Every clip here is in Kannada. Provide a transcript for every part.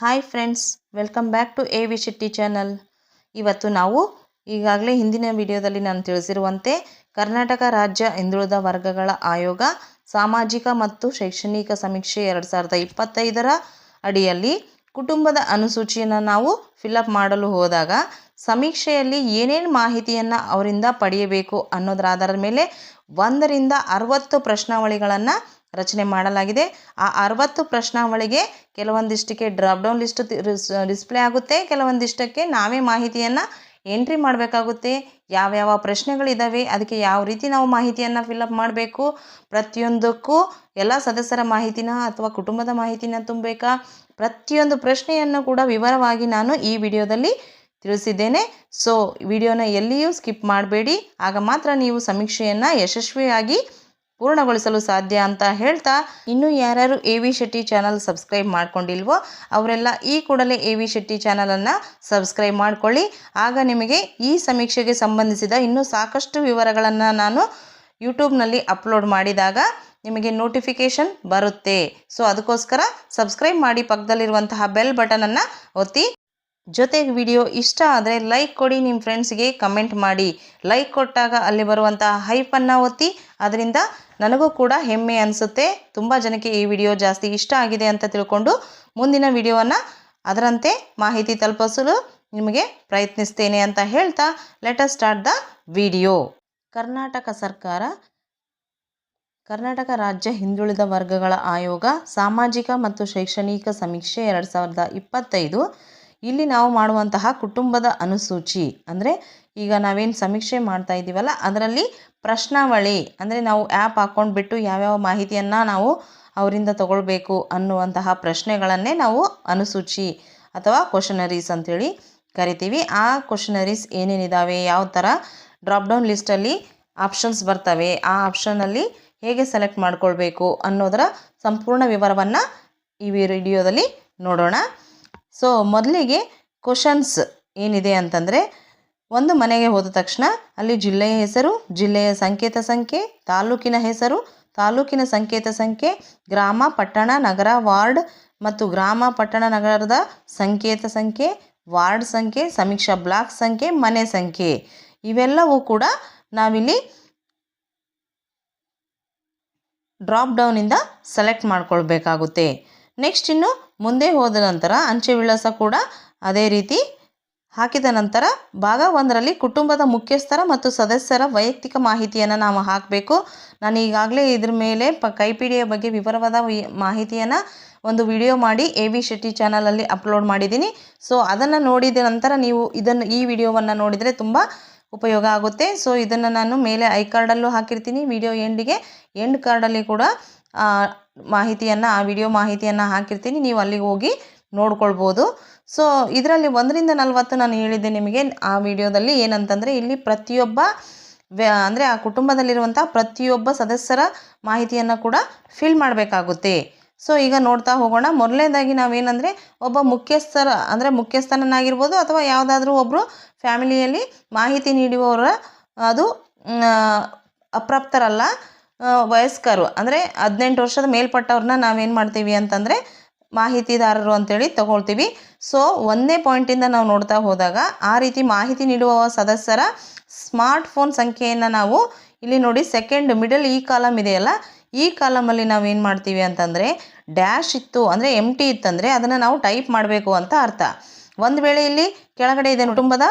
Hi friends welcome back to A V Shetty channel ಇವತ್ತು ನಾವು ಈಗಾಗಲೇ ಹಿಂದಿನ ವಿಡಿಯೋದಲ್ಲಿ ನಾನು ತಿಳಿಸಿರುವಂತೆ ಕರ್ನಾಟಕ ರಾಜ್ಯ ಹಿಂದುಳಿದ ವರ್ಗಗಳ ಆಯೋಗ ಸಾಮಾಜಿಕ ಮತ್ತು ಶೈಕ್ಷಣಿಕ ಸಮೀಕ್ಷೆ ಎರಡು ಸಾವಿರದ ಇಪ್ಪತ್ತೈದರ ಅಡಿಯಲ್ಲಿ ಕುಟುಂಬದ ಅನುಸೂಚಿಯನ್ನು ನಾವು ಫಿಲಪ್ ಮಾಡಲು ಹೋದಾಗ ಸಮೀಕ್ಷೆಯಲ್ಲಿ ಏನೇನು ಮಾಹಿತಿಯನ್ನು ಅವರಿಂದ ಪಡೆಯಬೇಕು ಅನ್ನೋದರ ಆಧಾರದ ಮೇಲೆ ಒಂದರಿಂದ ಅರವತ್ತು ಪ್ರಶ್ನಾವಳಿಗಳನ್ನು ರಚನೆ ಮಾಡಲಾಗಿದೆ. ಆ ಅರವತ್ತು ಪ್ರಶ್ನಾವಳಿಗೆ ಕೆಲವೊಂದಿಷ್ಟಕ್ಕೆ ಡ್ರಾಪ್ ಡೌನ್ ಲಿಸ್ಟ್ ಡಿಸ್ಪ್ಲೇ ಆಗುತ್ತೆ. ಕೆಲವೊಂದಿಷ್ಟಕ್ಕೆ ನಾವೇ ಮಾಹಿತಿಯನ್ನು ಎಂಟ್ರಿ ಮಾಡಬೇಕಾಗುತ್ತೆ. ಯಾವ್ಯಾವ ಪ್ರಶ್ನೆಗಳಿದ್ದಾವೆ ಅದಕ್ಕೆ ಯಾವ ರೀತಿ ನಾವು ಮಾಹಿತಿಯನ್ನು ಫಿಲಪ್ ಮಾಡಬೇಕು, ಪ್ರತಿಯೊಂದಕ್ಕೂ ಎಲ್ಲ ಸದಸ್ಯರ ಮಾಹಿತಿನ ಅಥವಾ ಕುಟುಂಬದ ಮಾಹಿತಿನ ತುಂಬಬೇಕಾ ಪ್ರತಿಯೊಂದು ಪ್ರಶ್ನೆಯನ್ನು ಕೂಡ ವಿವರವಾಗಿ ನಾನು ಈ ವಿಡಿಯೋದಲ್ಲಿ ತಿಳಿಸಿದ್ದೇನೆ. ಸೊ ವಿಡಿಯೋನ ಎಲ್ಲಿಯೂ ಸ್ಕಿಪ್ ಮಾಡಬೇಡಿ. ಆಗ ಮಾತ್ರ ನೀವು ಸಮೀಕ್ಷೆಯನ್ನು ಯಶಸ್ವಿಯಾಗಿ ಪೂರ್ಣಗೊಳಿಸಲು ಸಾಧ್ಯ ಅಂತ ಹೇಳ್ತಾ ಇನ್ನೂ ಯಾರ್ಯಾರು A V Shetty channel subscribe ಮಾಡ್ಕೊಂಡಿಲ್ವೋ ಅವರೆಲ್ಲ ಈ ಕೂಡಲೇ ಎ ವಿ ಶೆಟ್ಟಿ ಚಾನಲನ್ನು ಸಬ್ಸ್ಕ್ರೈಬ್ ಮಾಡಿಕೊಳ್ಳಿ. ಆಗ ನಿಮಗೆ ಈ ಸಮೀಕ್ಷೆಗೆ ಸಂಬಂಧಿಸಿದ ಇನ್ನೂ ಸಾಕಷ್ಟು ವಿವರಗಳನ್ನು ನಾನು ಯೂಟ್ಯೂಬ್ನಲ್ಲಿ ಅಪ್ಲೋಡ್ ಮಾಡಿದಾಗ ನಿಮಗೆ ನೋಟಿಫಿಕೇಷನ್ ಬರುತ್ತೆ. ಸೊ ಅದಕ್ಕೋಸ್ಕರ ಸಬ್ಸ್ಕ್ರೈಬ್ ಮಾಡಿ ಪಕ್ಕದಲ್ಲಿರುವಂತಹ ಬೆಲ್ ಬಟನನ್ನು ಒತ್ತಿ ಜೊತೆಗೆ ವಿಡಿಯೋ ಇಷ್ಟ ಆದರೆ ಲೈಕ್ ಕೊಡಿ ನಿಮ್ಮ ಫ್ರೆಂಡ್ಸ್ಗೆ ಕಮೆಂಟ್ ಮಾಡಿ. ಲೈಕ್ ಕೊಟ್ಟಾಗ ಅಲ್ಲಿ ಬರುವಂತಹ ಹೈಪನ್ನು ಒತ್ತಿ, ಅದರಿಂದ ನನಗೂ ಕೂಡ ಹೆಮ್ಮೆ ಅನಿಸುತ್ತೆ. ತುಂಬ ಜನಕ್ಕೆ ಈ ವಿಡಿಯೋ ಜಾಸ್ತಿ ಇಷ್ಟ ಆಗಿದೆ ಅಂತ ತಿಳ್ಕೊಂಡು ಮುಂದಿನ ವಿಡಿಯೋವನ್ನು ಅದರಂತೆ ಮಾಹಿತಿ ತಲುಪಿಸಲು ನಿಮಗೆ ಪ್ರಯತ್ನಿಸ್ತೇನೆ ಅಂತ ಹೇಳ್ತಾ let start the video Karnataka ಸರ್ಕಾರ, ಕರ್ನಾಟಕ ರಾಜ್ಯ ಹಿಂದುಳಿದ ವರ್ಗಗಳ ಆಯೋಗ, ಸಾಮಾಜಿಕ ಮತ್ತು ಶೈಕ್ಷಣಿಕ ಸಮೀಕ್ಷೆ ಎರಡು ಸಾವಿರದ ಇಪ್ಪತ್ತೈದು ಇಲ್ಲಿ ನಾವು ಮಾಡುವಂತಹ ಕುಟುಂಬದ ಅನುಸೂಚಿ, ಅಂದರೆ ಈಗ ನಾವೇನು ಸಮೀಕ್ಷೆ ಮಾಡ್ತಾ ಇದ್ದೀವಲ್ಲ, ಅದರಲ್ಲಿ ಪ್ರಶ್ನಾವಳಿ, ಅಂದರೆ ನಾವು ಆ್ಯಪ್ ಹಾಕ್ಕೊಂಡ್ಬಿಟ್ಟು ಯಾವ್ಯಾವ ಮಾಹಿತಿಯನ್ನು ನಾವು ಅವರಿಂದ ತಗೊಳ್ಬೇಕು ಅನ್ನುವಂತಹ ಪ್ರಶ್ನೆಗಳನ್ನೇ ನಾವು ಅನುಸೂಚಿ ಅಥವಾ ಕ್ವಶನರೀಸ್ ಅಂಥೇಳಿ ಕರಿತೀವಿ. ಆ ಕ್ವಶನರೀಸ್ ಏನೇನಿದ್ದಾವೆ ಯಾವ ಥರ ಡ್ರಾಪ್ ಡೌನ್ ಲಿಸ್ಟಲ್ಲಿ ಆಪ್ಷನ್ಸ್ ಬರ್ತವೆ, ಆ ಆಪ್ಷನಲ್ಲಿ ಹೇಗೆ ಸೆಲೆಕ್ಟ್ ಮಾಡ್ಕೊಳ್ಬೇಕು ಅನ್ನೋದರ ಸಂಪೂರ್ಣ ವಿವರವನ್ನು ಈ ವಿಡಿಯೋದಲ್ಲಿ ನೋಡೋಣ. ಸೊ ಮೊದಲಿಗೆ ಕ್ವಶನ್ಸ್ ಏನಿದೆ ಅಂತಂದರೆ, ಒಂದು ಮನೆಗೆ ಹೋದ ತಕ್ಷಣ ಅಲ್ಲಿ ಜಿಲ್ಲೆಯ ಹೆಸರು, ಜಿಲ್ಲೆಯ ಸಂಕೇತ ಸಂಖ್ಯೆ, ತಾಲೂಕಿನ ಹೆಸರು, ತಾಲೂಕಿನ ಸಂಕೇತ ಸಂಖ್ಯೆ, ಗ್ರಾಮ, ಪಟ್ಟಣ, ನಗರ, ವಾರ್ಡ್ ಮತ್ತು ಗ್ರಾಮ, ಪಟ್ಟಣ, ನಗರದ ಸಂಕೇತ ಸಂಖ್ಯೆ, ವಾರ್ಡ್ ಸಂಖ್ಯೆ, ಸಮೀಕ್ಷಾ ಬ್ಲಾಕ್ ಸಂಖ್ಯೆ, ಮನೆ ಸಂಖ್ಯೆ. ಇವೆಲ್ಲವೂ ಕೂಡ ನಾವಿಲ್ಲಿ ಡ್ರಾಪ್ ಡೌನಿಂದ ಸೆಲೆಕ್ಟ್ ಮಾಡ್ಕೊಳ್ಬೇಕಾಗುತ್ತೆ. ನೆಕ್ಸ್ಟ್ ಇನ್ನು ಮುಂದೆ ಹೋದ ನಂತರ ಅಂಚೆ ವಿಳಾಸ ಕೂಡ ಅದೇ ರೀತಿ ಹಾಕಿದ ನಂತರ ಭಾಗ ಒಂದರಲ್ಲಿ ಕುಟುಂಬದ ಮುಖ್ಯಸ್ಥರ ಮತ್ತು ಸದಸ್ಯರ ವೈಯಕ್ತಿಕ ಮಾಹಿತಿಯನ್ನು ನಾವು ಹಾಕಬೇಕು. ನಾನು ಈಗಾಗಲೇ ಇದ್ರ ಮೇಲೆ ಪ ಕೈಪಿಡಿಯ ಬಗ್ಗೆ ವಿವರವಾದ ಮಾಹಿತಿಯನ್ನು ಒಂದು ವಿಡಿಯೋ ಮಾಡಿ ಎ ವಿ ಶೆಟ್ಟಿ ಚಾನಲಲ್ಲಿ ಅಪ್ಲೋಡ್ ಮಾಡಿದ್ದೀನಿ. ಸೊ, ಅದನ್ನು ನೋಡಿದ ನಂತರ ನೀವು ಇದನ್ನು ಈ ವಿಡಿಯೋವನ್ನು ನೋಡಿದರೆ ತುಂಬ ಉಪಯೋಗ ಆಗುತ್ತೆ. ಸೊ, ಇದನ್ನು ನಾನು ಮೇಲೆ ಐ ಕಾರ್ಡಲ್ಲೂ ಹಾಕಿರ್ತೀನಿ. ವಿಡಿಯೋ ಎಂಡಿಗೆ ಎಂಡ್ ಕಾರ್ಡಲ್ಲಿ ಕೂಡ ಮಾಹಿತಿಯನ್ನು, ಆ ವಿಡಿಯೋ ಮಾಹಿತಿಯನ್ನು ಹಾಕಿರ್ತೀನಿ. ನೀವು ಅಲ್ಲಿಗೆ ಹೋಗಿ ನೋಡ್ಕೊಳ್ಬೋದು. ಸೊ ಇದರಲ್ಲಿ ಒಂದರಿಂದ ನಲವತ್ತು ನಾನು ಹೇಳಿದ್ದೆ ನಿಮಗೆ. ಆ ವಿಡಿಯೋದಲ್ಲಿ ಏನಂತಂದರೆ, ಇಲ್ಲಿ ಪ್ರತಿಯೊಬ್ಬ ವ್ಯ, ಅಂದರೆ ಆ ಕುಟುಂಬದಲ್ಲಿರುವಂಥ ಪ್ರತಿಯೊಬ್ಬ ಸದಸ್ಯರ ಮಾಹಿತಿಯನ್ನು ಕೂಡ ಫಿಲ್ ಮಾಡಬೇಕಾಗುತ್ತೆ. ಸೊ ಈಗ ನೋಡ್ತಾ ಹೋಗೋಣ. ಮೊದಲನೇದಾಗಿ ನಾವೇನಂದರೆ, ಒಬ್ಬ ಮುಖ್ಯಸ್ಥರ, ಅಂದರೆ ಮುಖ್ಯಸ್ಥನನ್ನಾಗಿರ್ಬೋದು ಅಥವಾ ಯಾವುದಾದ್ರೂ ಒಬ್ಬರು ಫ್ಯಾಮಿಲಿಯಲ್ಲಿ ಮಾಹಿತಿ ನೀಡುವವರ, ಅದು ಅಪ್ರಾಪ್ತರಲ್ಲ. ವಯಸ್ಕರು. ಅಂದರೆ ಹದಿನೆಂಟು ವರ್ಷದ ಮೇಲ್ಪಟ್ಟವ್ರನ್ನ ನಾವೇನು ಮಾಡ್ತೀವಿ ಅಂತಂದರೆ ಮಾಹಿತಿದಾರರು ಅಂತೇಳಿ ತಗೊಳ್ತೀವಿ. ಸೊ ಒಂದನೇ ಪಾಯಿಂಟಿಂದ ನಾವು ನೋಡ್ತಾ ಹೋದಾಗ ಆ ರೀತಿ ಮಾಹಿತಿ ನೀಡುವ ಸದಸ್ಯರ ಸ್ಮಾರ್ಟ್ಫೋನ್ ಸಂಖ್ಯೆಯನ್ನು ನಾವು ಇಲ್ಲಿ ನೋಡಿ ಸೆಕೆಂಡ್, ಮಿಡಲ್ ಈ ಕಾಲಮ್ ಇದೆಯಲ್ಲ ಈ ಕಾಲಮಲ್ಲಿ ಏನು ಮಾಡ್ತೀವಿ ಅಂತಂದರೆ ಡ್ಯಾಶ್ ಇತ್ತು ಅಂದರೆ ಎಂ ಟಿ ಇತ್ತಂದರೆ ಅದನ್ನು ನಾವು ಟೈಪ್ ಮಾಡಬೇಕು ಅಂತ ಅರ್ಥ. ಒಂದು ವೇಳೆ ಇಲ್ಲಿ ಕೆಳಗಡೆ ಇದೆ ಕುಟುಂಬದ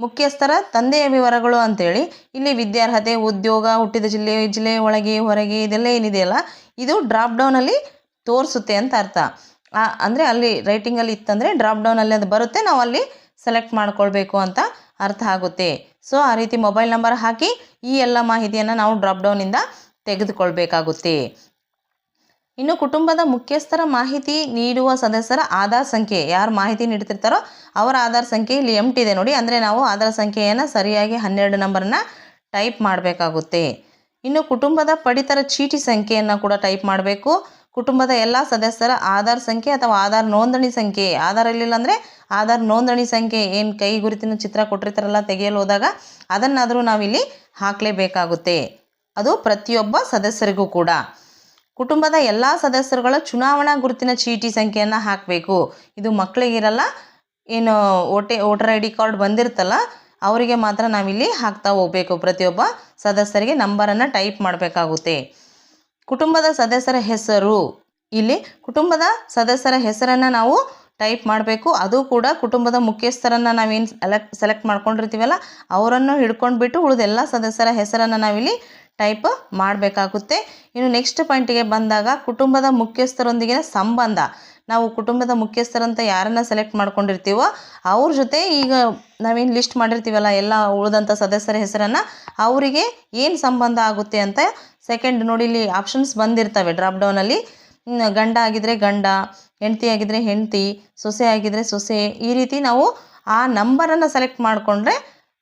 ಮುಖ್ಯಸ್ಥರ ತಂದೆಯ ವಿವರಗಳು ಅಂತೇಳಿ. ಇಲ್ಲಿ ವಿದ್ಯಾರ್ಹತೆ, ಉದ್ಯೋಗ, ಹುಟ್ಟಿದ ಜಿಲ್ಲೆ ಜಿಲ್ಲೆ ಒಳಗೆ, ಹೊರಗೆ ಇದೆಲ್ಲ ಏನಿದೆಯಲ್ಲ ಇದು ಡ್ರಾಪ್ ಡೌನಲ್ಲಿ ತೋರಿಸುತ್ತೆ ಅಂತ ಅರ್ಥ. ಅಂದರೆ ಅಲ್ಲಿ ರೈಟಿಂಗಲ್ಲಿ ಇತ್ತಂದರೆ ಡ್ರಾಪ್ ಡೌನಲ್ಲಿ ಅದು ಬರುತ್ತೆ, ನಾವು ಅಲ್ಲಿ ಸೆಲೆಕ್ಟ್ ಮಾಡ್ಕೊಳ್ಬೇಕು ಅಂತ ಅರ್ಥ ಆಗುತ್ತೆ. ಸೊ ಆ ರೀತಿ ಮೊಬೈಲ್ ನಂಬರ್ ಹಾಕಿ ಈ ಎಲ್ಲ ಮಾಹಿತಿಯನ್ನು ನಾವು ಡ್ರಾಪ್ ಡೌನಿಂದ ತೆಗೆದುಕೊಳ್ಬೇಕಾಗುತ್ತೆ. ಇನ್ನು ಕುಟುಂಬದ ಮುಖ್ಯಸ್ಥರ ಮಾಹಿತಿ ನೀಡುವ ಸದಸ್ಯರ ಆಧಾರ್ ಸಂಖ್ಯೆ. ಯಾರು ಮಾಹಿತಿ ನೀಡ್ತಿರ್ತಾರೋ ಅವರ ಆಧಾರ್ ಸಂಖ್ಯೆ ಇಲ್ಲಿ ಎಂಟಿ ಇದೆ ನೋಡಿ. ಅಂದರೆ ನಾವು ಆಧಾರ್ ಸಂಖ್ಯೆಯನ್ನು ಸರಿಯಾಗಿ ಹನ್ನೆರಡು ನಂಬರನ್ನ ಟೈಪ್ ಮಾಡಬೇಕಾಗುತ್ತೆ. ಇನ್ನು ಕುಟುಂಬದ ಪಡಿತರ ಚೀಟಿ ಸಂಖ್ಯೆಯನ್ನು ಕೂಡ ಟೈಪ್ ಮಾಡಬೇಕು. ಕುಟುಂಬದ ಎಲ್ಲ ಸದಸ್ಯರ ಆಧಾರ್ ಸಂಖ್ಯೆ ಅಥವಾ ಆಧಾರ್ ನೋಂದಣಿ ಸಂಖ್ಯೆ. ಆಧಾರ್ ಇರಲಿಲ್ಲ ಅಂದರೆ ಆಧಾರ್ ನೋಂದಣಿ ಸಂಖ್ಯೆ. ಏನು ಕೈ ಗುರುತಿನ ಚಿತ್ರ ಕೊಟ್ಟಿರ್ತಾರಲ್ಲ ತೆಗೆಯಲು ಹೋದಾಗ ಅದನ್ನಾದರೂ ನಾವಿಲ್ಲಿ ಹಾಕಲೇಬೇಕಾಗುತ್ತೆ. ಅದು ಪ್ರತಿಯೊಬ್ಬ ಸದಸ್ಯರಿಗೂ ಕೂಡ. ಕುಟುಂಬದ ಎಲ್ಲ ಸದಸ್ಯರುಗಳ ಚುನಾವಣಾ ಗುರುತಿನ ಚೀಟಿ ಸಂಖ್ಯೆಯನ್ನು ಹಾಕಬೇಕು. ಇದು ಮಕ್ಕಳಿಗಿರಲ್ಲ ಏನು ಓಟೆ ವೋಟರ್ ಐ ಡಿ ಕಾರ್ಡ್ ಬಂದಿರ್ತಲ್ಲ, ಅವರಿಗೆ ಮಾತ್ರ ನಾವಿಲ್ಲಿ ಹಾಕ್ತಾ ಹೋಗಬೇಕು. ಪ್ರತಿಯೊಬ್ಬ ಸದಸ್ಯರಿಗೆ ನಂಬರನ್ನು ಟೈಪ್ ಮಾಡಬೇಕಾಗುತ್ತೆ. ಕುಟುಂಬದ ಸದಸ್ಯರ ಹೆಸರು. ಇಲ್ಲಿ ಕುಟುಂಬದ ಸದಸ್ಯರ ಹೆಸರನ್ನು ನಾವು ಟೈಪ್ ಮಾಡಬೇಕು. ಅದು ಕೂಡ ಕುಟುಂಬದ ಮುಖ್ಯಸ್ಥರನ್ನು ನಾವೇನು ಸೆಲೆಕ್ಟ್ ಸೆಲೆಕ್ಟ್ ಮಾಡ್ಕೊಂಡಿರ್ತೀವಲ್ಲ, ಅವರನ್ನು ಹಿಡ್ಕೊಂಡ್ಬಿಟ್ಟು ಬಿಟ್ಟು ಉಳಿದೆಲ್ಲ ಸದಸ್ಯರ ಹೆಸರನ್ನು ನಾವಿಲ್ಲಿ ಟೈಪ್ ಮಾಡಬೇಕಾಗುತ್ತೆ. ಇನ್ನು ನೆಕ್ಸ್ಟ್ ಪಾಯಿಂಟಿಗೆ ಬಂದಾಗ ಕುಟುಂಬದ ಮುಖ್ಯಸ್ಥರೊಂದಿಗಿನ ಸಂಬಂಧ. ನಾವು ಕುಟುಂಬದ ಮುಖ್ಯಸ್ಥರಂತ ಯಾರನ್ನು ಸೆಲೆಕ್ಟ್ ಮಾಡ್ಕೊಂಡಿರ್ತೀವೋ ಅವ್ರ ಜೊತೆ ಈಗ ನಾವೇನು ಲಿಸ್ಟ್ ಮಾಡಿರ್ತೀವಲ್ಲ ಎಲ್ಲ ಉಳಿದಂಥ ಸದಸ್ಯರ ಹೆಸರನ್ನು ಅವರಿಗೆ ಏನು ಸಂಬಂಧ ಆಗುತ್ತೆ ಅಂತ ಸೆಕೆಂಡ್ ನೋಡಿ ಇಲ್ಲಿ ಆಪ್ಷನ್ಸ್ ಬಂದಿರ್ತವೆ ಡ್ರಾಪ್ ಡೌನಲ್ಲಿ ಗಂಡ ಆಗಿದ್ರೆ ಗಂಡ, ಹೆಂಡತಿ ಆಗಿದ್ರೆ ಹೆಂಡತಿ, ಸೊಸೆ ಆಗಿದ್ರೆ ಸೊಸೆ ಈ ರೀತಿ ನಾವು ಆ ನಂಬರನ್ನು ಸೆಲೆಕ್ಟ್ ಮಾಡಿಕೊಂಡ್ರೆ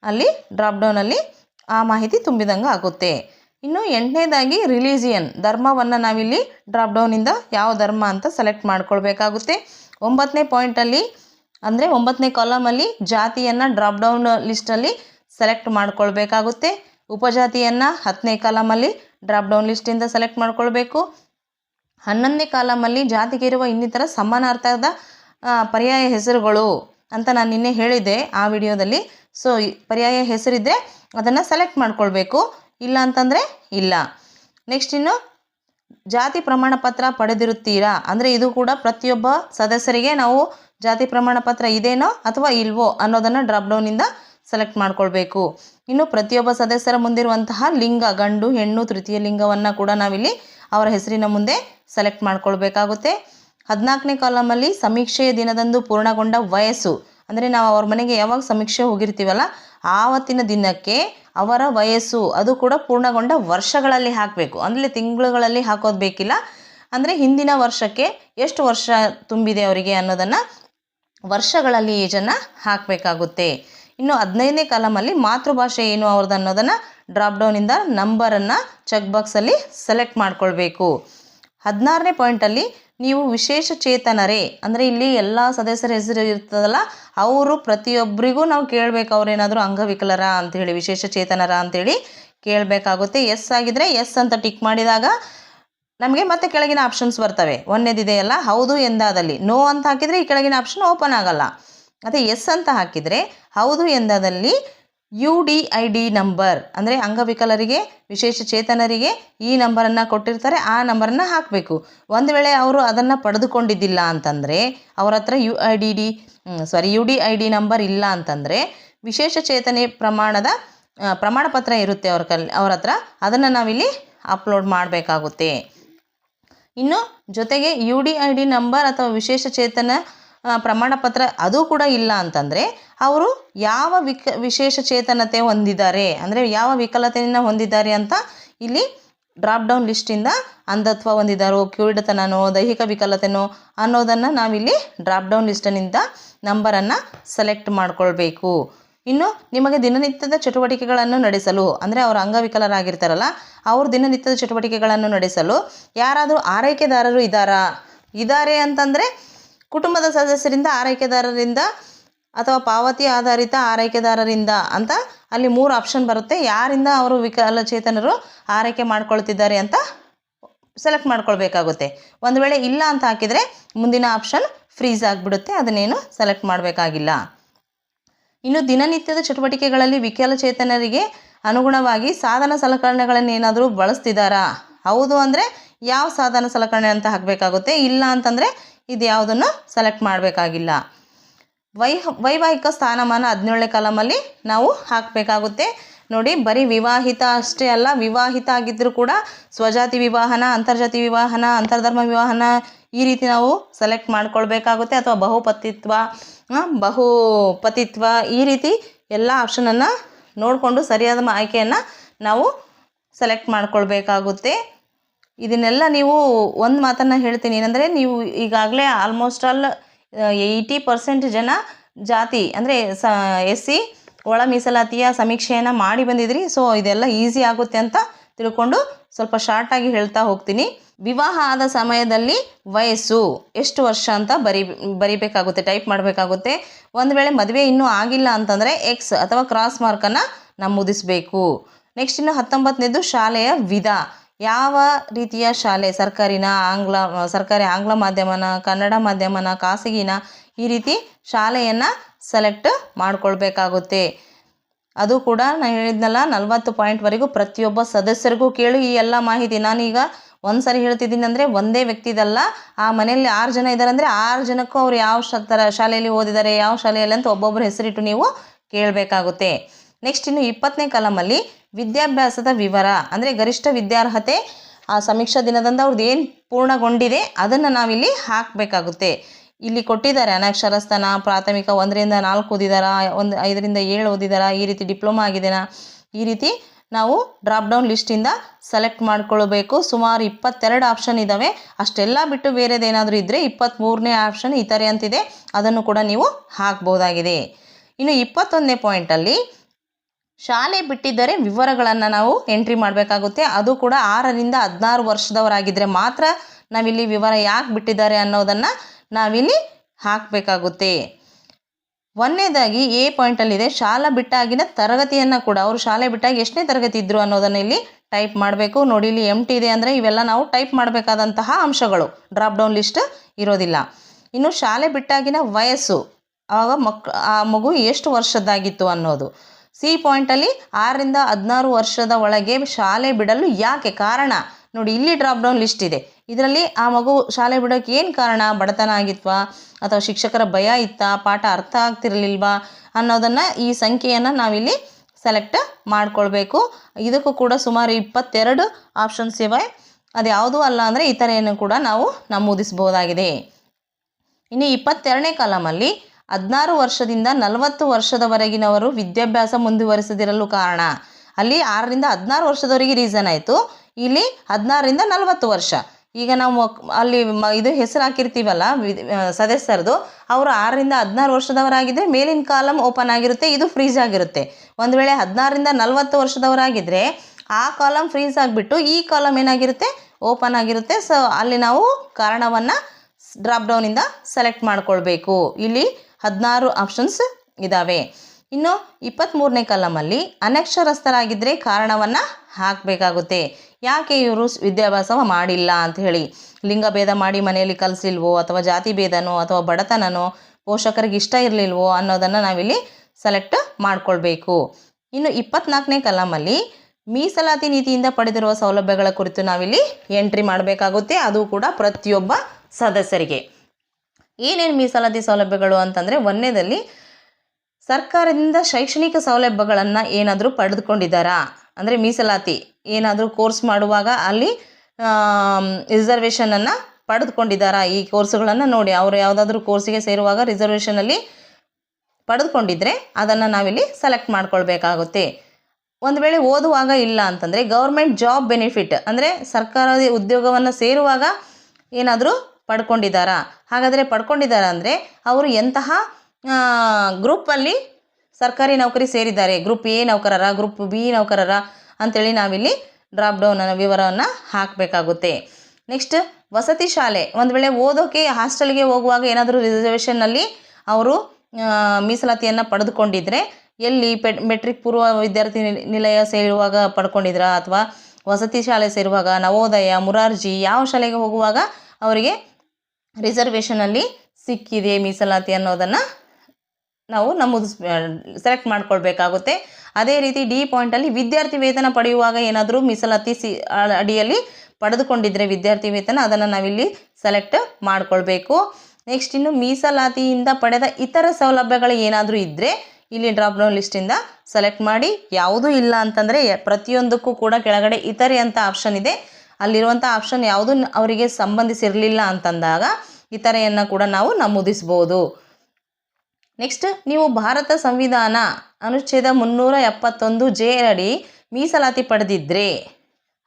ಅಲ್ಲಿ ಡ್ರಾಪ್ ಡೌನಲ್ಲಿ ಆ ಮಾಹಿತಿ ತುಂಬಿದಂಗೆ ಆಗುತ್ತೆ. ಇನ್ನು ಎಂಟನೇದಾಗಿ ರಿಲಿಜಿಯನ್. ಧರ್ಮವನ್ನು ನಾವಿಲ್ಲಿ ಡ್ರಾಪ್ ಡೌನಿಂದ ಯಾವ ಧರ್ಮ ಅಂತ ಸೆಲೆಕ್ಟ್ ಮಾಡ್ಕೊಳ್ಬೇಕಾಗುತ್ತೆ. ಒಂಬತ್ತನೇ ಪಾಯಿಂಟಲ್ಲಿ ಅಂದರೆ ಒಂಬತ್ತನೇ ಕಾಲಮಲ್ಲಿ ಜಾತಿಯನ್ನು ಡ್ರಾಪ್ ಡೌನ್ ಲಿಸ್ಟಲ್ಲಿ ಸೆಲೆಕ್ಟ್ ಮಾಡ್ಕೊಳ್ಬೇಕಾಗುತ್ತೆ. ಉಪಜಾತಿಯನ್ನು ಹತ್ತನೇ ಕಾಲಮಲ್ಲಿ ಡ್ರಾಪ್ ಡೌನ್ ಲಿಸ್ಟಿಂದ ಸೆಲೆಕ್ಟ್ ಮಾಡ್ಕೊಳ್ಬೇಕು. ಹನ್ನೊಂದನೇ ಕಾಲಮಲ್ಲಿ ಜಾತಿಗೆ ಇರುವ ಇನ್ನಿತರ ಸಮಾನಾರ್ಥದ ಪರ್ಯಾಯ ಹೆಸರುಗಳು ಅಂತ ನಾನು ನಿನ್ನೆ ಹೇಳಿದ್ದೆ ಆ ವಿಡಿಯೋದಲ್ಲಿ ಸೊ ಪರ್ಯಾಯ ಹೆಸರಿದ್ದರೆ ಅದನ್ನು ಸೆಲೆಕ್ಟ್ ಮಾಡ್ಕೊಳ್ಬೇಕು. ಇಲ್ಲ ಅಂತಂದರೆ ಇಲ್ಲ. ನೆಕ್ಸ್ಟ್ ಇನ್ನು, ಜಾತಿ ಪ್ರಮಾಣ ಪತ್ರ ಪಡೆದಿರುತ್ತೀರಾ? ಅಂದರೆ ಇದು ಕೂಡ ಪ್ರತಿಯೊಬ್ಬ ಸದಸ್ಯರಿಗೆ ನಾವು ಜಾತಿ ಪ್ರಮಾಣ ಪತ್ರ ಇದೇನೋ ಅಥವಾ ಇಲ್ವೋ ಅನ್ನೋದನ್ನು ಡ್ರಾಪ್ ಡೌನಿಂದ ಸೆಲೆಕ್ಟ್ ಮಾಡ್ಕೊಳ್ಬೇಕು. ಇನ್ನು ಪ್ರತಿಯೊಬ್ಬ ಸದಸ್ಯರ ಮುಂದಿರುವಂತಹ ಲಿಂಗ, ಗಂಡು, ಹೆಣ್ಣು, ತೃತೀಯ ಲಿಂಗವನ್ನು ಕೂಡ ನಾವಿಲ್ಲಿ ಅವರ ಹೆಸರಿನ ಮುಂದೆ ಸೆಲೆಕ್ಟ್ ಮಾಡ್ಕೊಳ್ಬೇಕಾಗುತ್ತೆ. ಹದಿನಾಲ್ಕನೇ ಕಾಲಮಲ್ಲಿ ಸಮೀಕ್ಷೆಯ ದಿನದಂದು ಪೂರ್ಣಗೊಂಡ ವಯಸ್ಸು. ಅಂದರೆ ನಾವು ಅವ್ರ ಮನೆಗೆ ಯಾವಾಗ ಸಮೀಕ್ಷೆ ಹೋಗಿರ್ತೀವಲ್ಲ, ಆವತ್ತಿನ ದಿನಕ್ಕೆ ಅವರ ವಯಸ್ಸು ಅದು ಕೂಡ ಪೂರ್ಣಗೊಂಡ ವರ್ಷಗಳಲ್ಲಿ ಹಾಕಬೇಕು. ಅಂದರೆ ತಿಂಗಳುಗಳಲ್ಲಿ ಹಾಕೋದು ಬೇಕಿಲ್ಲ. ಅಂದರೆ ಹಿಂದಿನ ವರ್ಷಕ್ಕೆ ಎಷ್ಟು ವರ್ಷ ತುಂಬಿದೆ ಅವರಿಗೆ ಅನ್ನೋದನ್ನು ವರ್ಷಗಳಲ್ಲಿ ಏಜನ್ನು ಹಾಕಬೇಕಾಗುತ್ತೆ. ಇನ್ನು ಹದಿನೈದನೇ ಕಾಲಮಲ್ಲಿ ಮಾತೃಭಾಷೆ ಏನು ಅವ್ರದ್ದು ಅನ್ನೋದನ್ನು ಡ್ರಾಪ್ ಡೌನಿಂದ ನಂಬರನ್ನು ಚೆಕ್ ಬಾಕ್ಸಲ್ಲಿ ಸೆಲೆಕ್ಟ್ ಮಾಡ್ಕೊಳ್ಬೇಕು. ಹದಿನಾರನೇ ಪಾಯಿಂಟಲ್ಲಿ ನೀವು ವಿಶೇಷ ಚೇತನರೇ. ಅಂದರೆ ಇಲ್ಲಿ ಎಲ್ಲ ಸದಸ್ಯರ ಹೆಸರು ಇರ್ತದಲ್ಲ, ಅವರು ಪ್ರತಿಯೊಬ್ಬರಿಗೂ ನಾವು ಕೇಳಬೇಕು ಅವರೇನಾದರೂ ಅಂಗವಿಕಲರ ಅಂಥೇಳಿ ವಿಶೇಷ ಚೇತನರ ಅಂಥೇಳಿ ಕೇಳಬೇಕಾಗುತ್ತೆ. ಎಸ್ ಆಗಿದ್ರೆ ಎಸ್ ಅಂತ ಟಿಕ್ ಮಾಡಿದಾಗ ನಮಗೆ ಮತ್ತೆ ಕೆಳಗಿನ ಆಪ್ಷನ್ಸ್ ಬರ್ತವೆ. ಒಂದೇದಿದೆಯಲ್ಲ ಹೌದು ಎಂದಾದಲ್ಲಿ. ನೋ ಅಂತ ಹಾಕಿದರೆ ಈ ಕೆಳಗಿನ ಆಪ್ಷನ್ ಓಪನ್ ಆಗಲ್ಲ. ಮತ್ತು ಎಸ್ ಅಂತ ಹಾಕಿದರೆ ಹೌದು ಎಂದಾದಲ್ಲಿ U D I D number ಅಂದರೆ ಅಂಗವಿಕಲರಿಗೆ, ವಿಶೇಷ ಚೇತನರಿಗೆ ಈ ನಂಬರನ್ನು ಕೊಟ್ಟಿರ್ತಾರೆ, ಆ ನಂಬರನ್ನು ಹಾಕಬೇಕು. ಒಂದು ವೇಳೆ ಅವರು ಅದನ್ನು ಪಡೆದುಕೊಂಡಿದ್ದಿಲ್ಲ ಅಂತಂದರೆ, ಅವರ ಹತ್ರ U I D D sorry U D I D number ಇಲ್ಲ ಅಂತಂದರೆ, ವಿಶೇಷ ಚೇತನೆ ಪ್ರಮಾಣದ ಪ್ರಮಾಣ ಪತ್ರ ಇರುತ್ತೆ ಅವ್ರ ಕಲ್, ಅವ್ರ ಹತ್ರ. ಅದನ್ನು ನಾವಿಲ್ಲಿ ಅಪ್ಲೋಡ್ ಮಾಡಬೇಕಾಗುತ್ತೆ. ಇನ್ನು ಜೊತೆಗೆ U D I D number ಅಥವಾ ವಿಶೇಷ ಚೇತನ ಪ್ರಮಾಣ ಪತ್ರ ಅದು ಕೂಡ ಇಲ್ಲ ಅಂತಂದರೆ ಅವರು ಯಾವ ವಿಕ, ವಿಶೇಷ ಚೇತನತೆ ಹೊಂದಿದ್ದಾರೆ, ಅಂದರೆ ಯಾವ ವಿಕಲತೆಯನ್ನು ಹೊಂದಿದ್ದಾರೆ ಅಂತ ಇಲ್ಲಿ ಡ್ರಾಪ್ ಡೌನ್ ಲಿಸ್ಟಿಂದ ಅಂಧತ್ವ ಹೊಂದಿದ್ದಾರೋ ಕಿವುಡತನನೋ ದೈಹಿಕ ವಿಕಲತೆನೋ ಅನ್ನೋದನ್ನು ನಾವಿಲ್ಲಿ ಡ್ರಾಪ್ ಡೌನ್ ಲಿಸ್ಟಿನಿಂದ ನಂಬರನ್ನು ಸೆಲೆಕ್ಟ್ ಮಾಡಿಕೊಳ್ಬೇಕು. ಇನ್ನು ನಿಮಗೆ ದಿನನಿತ್ಯದ ಚಟುವಟಿಕೆಗಳನ್ನು ನಡೆಸಲು, ಅಂದರೆ ಅವರು ಅಂಗವಿಕಲರಾಗಿರ್ತಾರಲ್ಲ, ಅವರು ದಿನನಿತ್ಯದ ಚಟುವಟಿಕೆಗಳನ್ನು ನಡೆಸಲು ಯಾರಾದರೂ ಆರೈಕೆದಾರರು ಇದ್ದಾರಾ ಇದ್ದಾರೆ ಅಂತಂದರೆ ಕುಟುಂಬದ ಸದಸ್ಯರಿಂದ, ಆರೈಕೆದಾರರಿಂದ ಅಥವಾ ಪಾವತಿ ಆಧಾರಿತ ಆರೈಕೆದಾರರಿಂದ ಅಂತ ಅಲ್ಲಿ ಮೂರು ಆಪ್ಷನ್ ಬರುತ್ತೆ. ಯಾರಿಂದ ಅವರು ವಿಕಲಚೇತನರು ಆರೈಕೆ ಮಾಡ್ಕೊಳ್ತಿದ್ದಾರೆ ಅಂತ ಸೆಲೆಕ್ಟ್ ಮಾಡ್ಕೊಳ್ಬೇಕಾಗುತ್ತೆ. ಒಂದು ವೇಳೆ ಇಲ್ಲ ಅಂತ ಹಾಕಿದರೆ ಮುಂದಿನ ಆಪ್ಷನ್ ಫ್ರೀಸ್ ಆಗಿಬಿಡುತ್ತೆ. ಅದನ್ನೇನು ಸೆಲೆಕ್ಟ್ ಮಾಡಬೇಕಾಗಿಲ್ಲ. ಇನ್ನು ದಿನನಿತ್ಯದ ಚಟುವಟಿಕೆಗಳಲ್ಲಿ ವಿಕಲಚೇತನರಿಗೆ ಅನುಗುಣವಾಗಿ ಸಾಧನ ಸಲಕರಣೆಗಳನ್ನು ಏನಾದರೂ ಬಳಸ್ತಿದ್ದಾರಾ ಹೌದು ಅಂದರೆ ಯಾವ ಸಾಧನ ಸಲಕರಣೆ ಅಂತ ಹಾಕಬೇಕಾಗುತ್ತೆ? ಇಲ್ಲ ಅಂತಂದರೆ ಇದು ಯಾವುದನ್ನು ಸೆಲೆಕ್ಟ್ ಮಾಡಬೇಕಾಗಿಲ್ಲ. ವೈ, ವೈವಾಹಿಕ ಸ್ಥಾನಮಾನ ಹದಿನೇಳನೇ ಕಾಲಮಲ್ಲಿ ನಾವು ಹಾಕಬೇಕಾಗುತ್ತೆ. ನೋಡಿ, ಬರೀ ವಿವಾಹಿತ ಅಷ್ಟೇ ಅಲ್ಲ, ವಿವಾಹಿತ ಆಗಿದ್ದರೂ ಕೂಡ ಸ್ವಜಾತಿ ವಿವಾಹನ, ಅಂತರ್ಜಾತಿ ವಿವಾಹನ, ಅಂತರ್ಧರ್ಮ ವಿವಾಹನ ಈ ರೀತಿ ನಾವು ಸೆಲೆಕ್ಟ್ ಮಾಡ್ಕೊಳ್ಬೇಕಾಗುತ್ತೆ. ಅಥವಾ ಬಹುಪತಿತ್ವ ಬಹುಪತಿತ್ವ ಈ ರೀತಿ ಎಲ್ಲ ಆಪ್ಷನನ್ನು ನೋಡಿಕೊಂಡು ಸರಿಯಾದ ಆಯ್ಕೆಯನ್ನು ನಾವು ಸೆಲೆಕ್ಟ್ ಮಾಡ್ಕೊಳ್ಬೇಕಾಗುತ್ತೆ. ಇದನ್ನೆಲ್ಲ ನೀವು ಒಂದು ಮಾತನ್ನು ಹೇಳ್ತೀನಿ. ಏನಂದರೆ ನೀವು ಈಗಾಗಲೇ ಆಲ್ಮೋಸ್ಟ್ ಆಲ್ ಏಯ್ಟಿ ಪರ್ಸೆಂಟ್ ಜನ ಜಾತಿ, ಅಂದರೆ ಸ ಎಸ್ ಸಿ ಒಳ ಮೀಸಲಾತಿಯ ಸಮೀಕ್ಷೆಯನ್ನು ಮಾಡಿ ಬಂದಿದ್ರಿ. ಸೊ ಇದೆಲ್ಲ ಈಸಿ ಆಗುತ್ತೆ ಅಂತ ತಿಳ್ಕೊಂಡು ಸ್ವಲ್ಪ ಶಾರ್ಟಾಗಿ ಹೇಳ್ತಾ ಹೋಗ್ತೀನಿ. ವಿವಾಹ ಆದ ಸಮಯದಲ್ಲಿ ವಯಸ್ಸು ಎಷ್ಟು ವರ್ಷ ಅಂತ ಬರಿ, ಬರಿಬೇಕಾಗುತ್ತೆ ಟೈಪ್ ಮಾಡಬೇಕಾಗುತ್ತೆ. ಒಂದು ವೇಳೆ ಮದುವೆ ಇನ್ನೂ ಆಗಿಲ್ಲ ಅಂತಂದರೆ ಎಕ್ಸ್ ಅಥವಾ ಕ್ರಾಸ್ ಮಾರ್ಕನ್ನು ನಮೂದಿಸಬೇಕು. ನೆಕ್ಸ್ಟ್ ಇನ್ನು ಹತ್ತೊಂಬತ್ತನೇದು ಶಾಲೆಯ ವಿಧ. ಯಾವ ರೀತಿಯ ಶಾಲೆ? ಸರ್ಕಾರಿನ ಆಂಗ್ಲ, ಸರ್ಕಾರಿ ಆಂಗ್ಲ ಮಾಧ್ಯಮನ, ಕನ್ನಡ ಮಾಧ್ಯಮನ, ಖಾಸಗಿನ ಈ ರೀತಿ ಶಾಲೆಯನ್ನು ಸೆಲೆಕ್ಟ್ ಮಾಡಿಕೊಳ್ಬೇಕಾಗುತ್ತೆ. ಅದು ಕೂಡ ನಾನು ಹೇಳಿದ್ನಲ್ಲ, ನಲವತ್ತು ಪಾಯಿಂಟ್ವರೆಗೂ ಪ್ರತಿಯೊಬ್ಬ ಸದಸ್ಯರಿಗೂ ಕೇಳಿ ಈ ಎಲ್ಲ ಮಾಹಿತಿ. ನಾನೀಗ ಒಂದು ಸರಿ ಹೇಳ್ತಿದ್ದೀನಿ ಅಂದರೆ ಒಂದೇ ವ್ಯಕ್ತಿದಲ್ಲ, ಆ ಮನೆಯಲ್ಲಿ ಆರು ಜನ ಇದ್ದಾರೆ ಅಂದರೆ ಆರು ಜನಕ್ಕೂ ಅವ್ರು ಯಾವ ಶ ಥರ ಶಾಲೆಯಲ್ಲಿ ಓದಿದ್ದಾರೆ, ಯಾವ ಶಾಲೆಯಲ್ಲಿ ಅಂತ ಒಬ್ಬೊಬ್ಬರ ಹೆಸರಿಟ್ಟು ನೀವು ಕೇಳಬೇಕಾಗುತ್ತೆ. ನೆಕ್ಸ್ಟ್ ಇನ್ನು ಇಪ್ಪತ್ತನೇ ಕಾಲಮಲ್ಲಿ ವಿದ್ಯಾಭ್ಯಾಸದ ವಿವರ, ಅಂದರೆ ಗರಿಷ್ಠ ವಿದ್ಯಾರ್ಹತೆ, ಆ ಸಮೀಕ್ಷಾ ದಿನದಂದು ಅವ್ರದ್ದು ಏನು ಪೂರ್ಣಗೊಂಡಿದೆ ಅದನ್ನು ನಾವಿಲ್ಲಿ ಹಾಕಬೇಕಾಗುತ್ತೆ. ಇಲ್ಲಿ ಕೊಟ್ಟಿದ್ದಾರೆ ಅನಕ್ಷರಸ್ಥನ, ಪ್ರಾಥಮಿಕ ಒಂದರಿಂದ ನಾಲ್ಕು ಓದಿದಾರ, ಒಂದು ಐದರಿಂದ ಏಳು ಓದಿದಾರ, ಈ ರೀತಿ ಡಿಪ್ಲೊಮಾ ಆಗಿದೆನಾ? ಈ ರೀತಿ ನಾವು ಡ್ರಾಪ್ ಡೌನ್ ಲಿಸ್ಟಿಂದ ಸೆಲೆಕ್ಟ್ ಮಾಡ್ಕೊಳ್ಬೇಕು. ಸುಮಾರು ಇಪ್ಪತ್ತೆರಡು ಆಪ್ಷನ್ ಇದ್ದಾವೆ ಅಷ್ಟೆಲ್ಲ ಬಿಟ್ಟು ಬೇರೆದೇನಾದರೂ ಇದ್ದರೆ ಇಪ್ಪತ್ತ್ಮೂರನೇ ಆಪ್ಷನ್ ಇತರೆ ಅಂತಿದೆ. ಅದನ್ನು ಕೂಡ ನೀವು ಹಾಕ್ಬೋದಾಗಿದೆ. ಇನ್ನು ಇಪ್ಪತ್ತೊಂದನೇ ಪಾಯಿಂಟಲ್ಲಿ ಶಾಲೆ ಬಿಟ್ಟಿದ್ದರೆ ವಿವರಗಳನ್ನು ನಾವು ಎಂಟ್ರಿ ಮಾಡಬೇಕಾಗುತ್ತೆ. ಅದು ಕೂಡ ಆರರಿಂದ ಹದಿನಾರು ವರ್ಷದವರಾಗಿದ್ದರೆ ಮಾತ್ರ ನಾವಿಲ್ಲಿ ವಿವರ ಯಾಕೆ ಬಿಟ್ಟಿದ್ದಾರೆ ಅನ್ನೋದನ್ನು ನಾವಿಲ್ಲಿ ಹಾಕಬೇಕಾಗುತ್ತೆ. ಒಂದನೇದಾಗಿ ಎ ಪಾಯಿಂಟಲ್ಲಿದೆ ಶಾಲಾ ಬಿಟ್ಟಾಗಿನ ತರಗತಿಯನ್ನು ಕೂಡ, ಅವರು ಶಾಲೆ ಬಿಟ್ಟಾಗ ಎಷ್ಟನೇ ತರಗತಿ ಇದ್ದರು ಅನ್ನೋದನ್ನು ಇಲ್ಲಿ ಟೈಪ್ ಮಾಡಬೇಕು. ನೋಡಿ, ಇಲ್ಲಿ ಎಂ ಟಿ ಇದೆ ಅಂದರೆ ಇವೆಲ್ಲ ನಾವು ಟೈಪ್ ಮಾಡಬೇಕಾದಂತಹ ಅಂಶಗಳು. ಡ್ರಾಪ್ ಡೌನ್ ಲಿಸ್ಟ್ ಇರೋದಿಲ್ಲ. ಇನ್ನು ಶಾಲೆ ಬಿಟ್ಟಾಗಿನ ವಯಸ್ಸು ಆವಾಗ ಮಕ್, ಆ ಮಗು ಎಷ್ಟು ವರ್ಷದ್ದಾಗಿತ್ತು ಅನ್ನೋದು. ಸಿ ಪಾಯಿಂಟಲ್ಲಿ ಆರರಿಂದ ಹದಿನಾರು ವರ್ಷದ ಒಳಗೆ ಶಾಲೆ ಬಿಡಲು ಯಾಕೆ ಕಾರಣ? ನೋಡಿ, ಇಲ್ಲಿ ಡ್ರಾಪ್ ಡೌನ್ ಲಿಸ್ಟ್ ಇದೆ. ಇದರಲ್ಲಿ ಆ ಮಗು ಶಾಲೆ ಬಿಡೋಕೆ ಏನು ಕಾರಣ? ಬಡತನ ಆಗಿತ್ವಾ? ಅಥವಾ ಶಿಕ್ಷಕರ ಭಯ ಇತ್ತಾ? ಪಾಠ ಅರ್ಥ ಆಗ್ತಿರಲಿಲ್ವಾ? ಅನ್ನೋದನ್ನು ಈ ಸಂಖ್ಯೆಯನ್ನು ನಾವಿಲ್ಲಿ ಸೆಲೆಕ್ಟ್ ಮಾಡ್ಕೊಳ್ಬೇಕು. ಇದಕ್ಕೂ ಕೂಡ ಸುಮಾರು ಇಪ್ಪತ್ತೆರಡು ಆಪ್ಷನ್ಸ್ ಇವೆ ಅದು ಯಾವುದೂ ಅಲ್ಲ ಅಂದರೆ ಇತರೆಯನ್ನು ಕೂಡ ನಾವು ನಮೂದಿಸ್ಬೋದಾಗಿದೆ. ಇನ್ನು ಇಪ್ಪತ್ತೆರಡನೇ ಕಾಲಮಲ್ಲಿ ಹದಿನಾರು ವರ್ಷದಿಂದ ನಲವತ್ತು ವರ್ಷದವರೆಗಿನವರು ವಿದ್ಯಾಭ್ಯಾಸ ಮುಂದುವರಿಸದಿರಲು ಕಾರಣ. ಅಲ್ಲಿ ಆರರಿಂದ ಹದಿನಾರು ವರ್ಷದವರೆಗೆ ರೀಸನ್ ಆಯಿತು. ಇಲ್ಲಿ ಹದಿನಾರರಿಂದ ನಲವತ್ತು ವರ್ಷ. ಈಗ ನಾವು ಅಲ್ಲಿ ಮ, ಇದು ಹೆಸರು ಹಾಕಿರ್ತೀವಲ್ಲ ಸದಸ್ಯರದು, ಅವರು ಆರರಿಂದ ಹದಿನಾರು ವರ್ಷದವರಾಗಿದ್ದರೆ ಮೇಲಿನ ಕಾಲಮ್ ಓಪನ್ ಆಗಿರುತ್ತೆ, ಇದು ಫ್ರೀಸ್ ಆಗಿರುತ್ತೆ. ಒಂದು ವೇಳೆ ಹದಿನಾರರಿಂದ ನಲವತ್ತು ವರ್ಷದವರಾಗಿದ್ದರೆ ಆ ಕಾಲಮ್ ಫ್ರೀಸ್ ಆಗಿಬಿಟ್ಟು ಈ ಕಾಲಮ್ ಏನಾಗಿರುತ್ತೆ? ಓಪನ್ ಆಗಿರುತ್ತೆ. ಸೊ ಅಲ್ಲಿ ನಾವು ಕಾರಣವನ್ನು ಡ್ರಾಪ್ ಡೌನಿಂದ ಸೆಲೆಕ್ಟ್ ಮಾಡ್ಕೊಳ್ಬೇಕು. ಇಲ್ಲಿ ಹದಿನಾರು ಆಪ್ಷನ್ಸ್ ಇದ್ದಾವೆ ಇನ್ನು ಇಪ್ಪತ್ತ್ಮೂರನೇ ಕಲಮಲ್ಲಿ ಅನಕ್ಷರಸ್ಥರಾಗಿದ್ದರೆ ಕಾರಣವನ್ನು ಹಾಕಬೇಕಾಗುತ್ತೆ. ಯಾಕೆ ಇವರು ವಿದ್ಯಾಭ್ಯಾಸ ಮಾಡಿಲ್ಲ ಅಂತ ಹೇಳಿ. ಲಿಂಗಭೇದ ಮಾಡಿ ಮನೆಯಲ್ಲಿ ಕಲಿಸಿಲ್ವೋ ಅಥವಾ ಜಾತಿ ಭೇದನೋ ಅಥವಾ ಬಡತನನೋ ಪೋಷಕರಿಗೆ ಇಷ್ಟ ಇರಲಿಲ್ವೋ ಅನ್ನೋದನ್ನು ನಾವಿಲ್ಲಿ ಸೆಲೆಕ್ಟ್ ಮಾಡಿಕೊಳ್ಬೇಕು. ಇನ್ನು ಇಪ್ಪತ್ನಾಲ್ಕನೇ ಕಲಮಲ್ಲಿ ಮೀಸಲಾತಿ ನೀತಿಯಿಂದ ಪಡೆದಿರುವ ಸೌಲಭ್ಯಗಳ ಕುರಿತು ನಾವಿಲ್ಲಿ ಎಂಟ್ರಿ ಮಾಡಬೇಕಾಗುತ್ತೆ. ಅದು ಕೂಡ ಪ್ರತಿಯೊಬ್ಬ ಸದಸ್ಯರಿಗೆ. ಏನೇನು ಮೀಸಲಾತಿ ಸೌಲಭ್ಯಗಳು ಅಂತಂದರೆ ಒಂದನೇದಲ್ಲಿ ಸರ್ಕಾರದಿಂದ ಶೈಕ್ಷಣಿಕ ಸೌಲಭ್ಯಗಳನ್ನು ಏನಾದರೂ ಪಡೆದುಕೊಂಡಿದ್ದಾರಾ? ಅಂದರೆ ಮೀಸಲಾತಿ ಏನಾದರೂ ಕೋರ್ಸ್ ಮಾಡುವಾಗ ಅಲ್ಲಿ ರಿಸರ್ವೇಷನನ್ನು ಪಡೆದುಕೊಂಡಿದ್ದಾರಾ? ಈ ಕೋರ್ಸ್ಗಳನ್ನು ನೋಡಿ, ಅವರು ಯಾವುದಾದ್ರೂ ಕೋರ್ಸಿಗೆ ಸೇರುವಾಗ ರಿಸರ್ವೇಷನಲ್ಲಿ ಪಡೆದುಕೊಂಡಿದ್ರೆ ಅದನ್ನು ನಾವಿಲ್ಲಿ ಸೆಲೆಕ್ಟ್ ಮಾಡ್ಕೊಳ್ಬೇಕಾಗುತ್ತೆ. ಒಂದು ವೇಳೆ ಓದುವಾಗ ಇಲ್ಲ ಅಂತಂದರೆ ಗೌರ್ಮೆಂಟ್ ಜಾಬ್ ಬೆನಿಫಿಟ್ ಅಂದರೆ ಸರ್ಕಾರದ ಉದ್ಯೋಗವನ್ನು ಸೇರುವಾಗ ಏನಾದರೂ ಪಡ್ಕೊಂಡಿದ್ದಾರಾ ಹಾಗಾದರೆ ಪಡ್ಕೊಂಡಿದ್ದಾರಾ ಅಂದರೆ ಅವರು ಎಂತಹ ಗ್ರೂಪಲ್ಲಿ ಸರ್ಕಾರಿ ನೌಕರಿ ಸೇರಿದ್ದಾರೆ. ಗ್ರೂಪ್ ಎ ನೌಕರರ ಗ್ರೂಪ್ ಬಿ ನೌಕರರ ಅಂಥೇಳಿ ನಾವಿಲ್ಲಿ ಡ್ರಾಪ್ ಡೌನ್ ವಿವರವನ್ನು ಹಾಕಬೇಕಾಗುತ್ತೆ. ನೆಕ್ಸ್ಟ್ ವಸತಿ ಶಾಲೆ. ಒಂದು ವೇಳೆ ಓದೋಕೆ, ಹಾಸ್ಟೆಲ್ಗೆ ಹೋಗುವಾಗ ಏನಾದರೂ ರಿಸರ್ವೇಷನ್ನಲ್ಲಿ ಅವರು ಮೀಸಲಾತಿಯನ್ನು ಪಡೆದುಕೊಂಡಿದ್ರೆ ಎಲ್ಲಿ ಪೆಟ್ ಮೆಟ್ರಿಕ್ ಪೂರ್ವ ವಿದ್ಯಾರ್ಥಿ ನಿಲ್- ನಿಲಯ ಸೇರುವಾಗ ಪಡ್ಕೊಂಡಿದ್ರಾ? ಅಥವಾ ವಸತಿ ಶಾಲೆ ಸೇರುವಾಗ ನವೋದಯ, ಮುರಾರ್ಜಿ ಯಾವ ಶಾಲೆಗೆ ಹೋಗುವಾಗ ಅವರಿಗೆ ರಿಸರ್ವೇಷನಲ್ಲಿ ಸಿಕ್ಕಿದೆ ಮೀಸಲಾತಿ ಅನ್ನೋದನ್ನು ನಾವು ನಮೂದು ಸೆಲೆಕ್ಟ್ ಮಾಡ್ಕೊಳ್ಬೇಕಾಗುತ್ತೆ. ಅದೇ ರೀತಿ ಡಿ ಪಾಯಿಂಟಲ್ಲಿ ವಿದ್ಯಾರ್ಥಿ ವೇತನ ಪಡೆಯುವಾಗ ಏನಾದರೂ ಮೀಸಲಾತಿ ಸಿ ಅಡಿಯಲ್ಲಿ ಪಡೆದುಕೊಂಡಿದ್ದರೆ ವಿದ್ಯಾರ್ಥಿ ವೇತನ ಅದನ್ನು ನಾವಿಲ್ಲಿ ಸೆಲೆಕ್ಟ್ ಮಾಡ್ಕೊಳ್ಬೇಕು. ನೆಕ್ಸ್ಟ್ ಇನ್ನು ಮೀಸಲಾತಿಯಿಂದ ಪಡೆದ ಇತರ ಸೌಲಭ್ಯಗಳು ಏನಾದರೂ ಇದ್ದರೆ ಇಲ್ಲಿ ಡ್ರಾಪ್ ಡೌನ್ ಲಿಸ್ಟಿಂದ ಸೆಲೆಕ್ಟ್ ಮಾಡಿ. ಯಾವುದೂ ಇಲ್ಲ ಅಂತಂದರೆ ಪ್ರತಿಯೊಂದಕ್ಕೂ ಕೂಡ ಕೆಳಗಡೆ ಇತರೆ ಅಂತ ಆಪ್ಷನ್ ಇದೆ. ಅಲ್ಲಿರುವಂಥ ಆಪ್ಷನ್ ಯಾವುದೂ ಅವರಿಗೆ ಸಂಬಂಧಿಸಿರಲಿಲ್ಲ ಅಂತಂದಾಗ ಇತರೆಯನ್ನು ಕೂಡ ನಾವು ನಮೂದಿಸ್ಬೋದು. ನೆಕ್ಸ್ಟ್ ನೀವು ಭಾರತ ಸಂವಿಧಾನ ಅನುಚ್ಛೇದ ಮುನ್ನೂರ ಎಪ್ಪತ್ತೊಂದು ಜೆ ಅಡಿ ಮೀಸಲಾತಿ ಪಡೆದಿದ್ದರೆ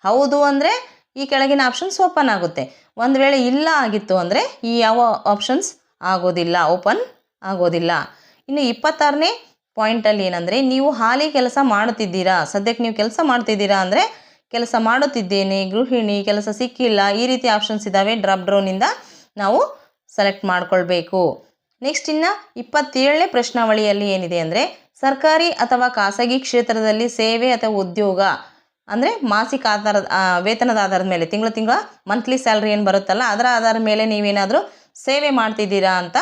ಹೌದು ಅಂದರೆ ಈ ಕೆಳಗಿನ ಆಪ್ಷನ್ಸ್ ಓಪನ್ ಆಗುತ್ತೆ. ಒಂದು ವೇಳೆ ಇಲ್ಲ ಆಗಿತ್ತು ಅಂದರೆ ಈ ಯಾವ ಆಪ್ಷನ್ಸ್ ಆಗೋದಿಲ್ಲ ಓಪನ್ ಆಗೋದಿಲ್ಲ. ಇನ್ನು ಇಪ್ಪತ್ತಾರನೇ ಪಾಯಿಂಟಲ್ಲಿ ಏನಂದರೆ ನೀವು ಹಾಲಿ ಕೆಲಸ ಮಾಡ್ತಿದ್ದೀರಾ ಸದ್ಯಕ್ಕೆ ನೀವು ಕೆಲಸ ಮಾಡ್ತಿದ್ದೀರಾ ಅಂದರೆ ಕೆಲಸ ಮಾಡುತ್ತಿದ್ದೇನೆ, ಗೃಹಿಣಿ, ಕೆಲಸ ಸಿಕ್ಕಿಲ್ಲ, ಈ ರೀತಿ ಆಪ್ಷನ್ಸ್ ಇದ್ದಾವೆ. ಡ್ರಾಪ್ ಡ್ರೋನಿಂದ ನಾವು ಸೆಲೆಕ್ಟ್ ಮಾಡ್ಕೊಳ್ಬೇಕು. ನೆಕ್ಸ್ಟ್ ಇನ್ನು ಇಪ್ಪತ್ತೇಳನೇ ಪ್ರಶ್ನಾವಳಿಯಲ್ಲಿ ಏನಿದೆ ಅಂದರೆ, ಸರ್ಕಾರಿ ಅಥವಾ ಖಾಸಗಿ ಕ್ಷೇತ್ರದಲ್ಲಿ ಸೇವೆ ಅಥವಾ ಉದ್ಯೋಗ, ಅಂದರೆ ಮಾಸಿಕ ಆಧಾರದ ವೇತನದ ಆಧಾರದ ಮೇಲೆ, ತಿಂಗಳ ತಿಂಗಳ ಮಂತ್ಲಿ ಸ್ಯಾಲ್ರಿ ಏನು ಬರುತ್ತಲ್ಲ, ಅದರ ಆಧಾರದ ಮೇಲೆ ನೀವೇನಾದರೂ ಸೇವೆ ಮಾಡ್ತಿದ್ದೀರಾ ಅಂತ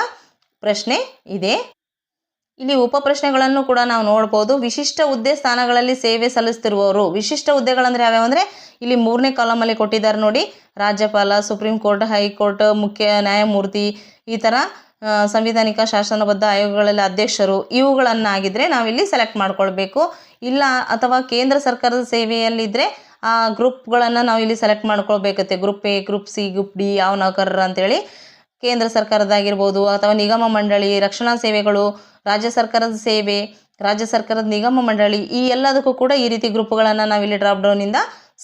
ಪ್ರಶ್ನೆ ಇದೆ. ಇಲ್ಲಿ ಉಪಪ್ರಶ್ನೆಗಳನ್ನು ಕೂಡ ನಾವು ನೋಡ್ಬೋದು. ವಿಶಿಷ್ಟ ಹುದ್ದೆ ಸ್ಥಾನಗಳಲ್ಲಿ ಸೇವೆ ಸಲ್ಲಿಸ್ತಿರುವವರು. ವಿಶಿಷ್ಟ ಹುದ್ದೆಗಳಂದ್ರೆ ಯಾವ್ಯಾವ ಅಂದರೆ ಇಲ್ಲಿ ಮೂರನೇ ಕಾಲಮಲ್ಲಿ ಕೊಟ್ಟಿದ್ದಾರೆ ನೋಡಿ. ರಾಜ್ಯಪಾಲ, ಸುಪ್ರೀಂ ಕೋರ್ಟ್, ಹೈಕೋರ್ಟ್, ಮುಖ್ಯ ನ್ಯಾಯಮೂರ್ತಿ ಈ ಥರ ಸಂವಿಧಾನಿಕ ಶಾಸನಬದ್ಧ ಆಯೋಗಗಳಲ್ಲಿ ಅಧ್ಯಕ್ಷರು ಇವುಗಳನ್ನಾಗಿದ್ದರೆ ನಾವಿಲ್ಲಿ ಸೆಲೆಕ್ಟ್ ಮಾಡ್ಕೊಳ್ಬೇಕು. ಇಲ್ಲ ಅಥವಾ ಕೇಂದ್ರ ಸರ್ಕಾರದ ಸೇವೆಯಲ್ಲಿದ್ದರೆ ಆ ಗ್ರೂಪ್ಗಳನ್ನು ನಾವು ಇಲ್ಲಿ select ಮಾಡ್ಕೊಳ್ಬೇಕತ್ತೆ. Group A group C group D ಯಾವ ನೌಕರರು ಅಂತೇಳಿ. ಕೇಂದ್ರ ಸರ್ಕಾರದ್ದಾಗಿರ್ಬೋದು ಅಥವಾ ನಿಗಮ ಮಂಡಳಿ, ರಕ್ಷಣಾ ಸೇವೆಗಳು, ರಾಜ್ಯ ಸರ್ಕಾರದ ಸೇವೆ, ರಾಜ್ಯ ಸರ್ಕಾರದ ನಿಗಮ ಮಂಡಳಿ, ಈ ಎಲ್ಲದಕ್ಕೂ ಕೂಡ ಈ ರೀತಿ ಗ್ರೂಪ್ಗಳನ್ನು ನಾವಿಲ್ಲಿ ಡ್ರಾಪ್ ಡೌನಿಂದ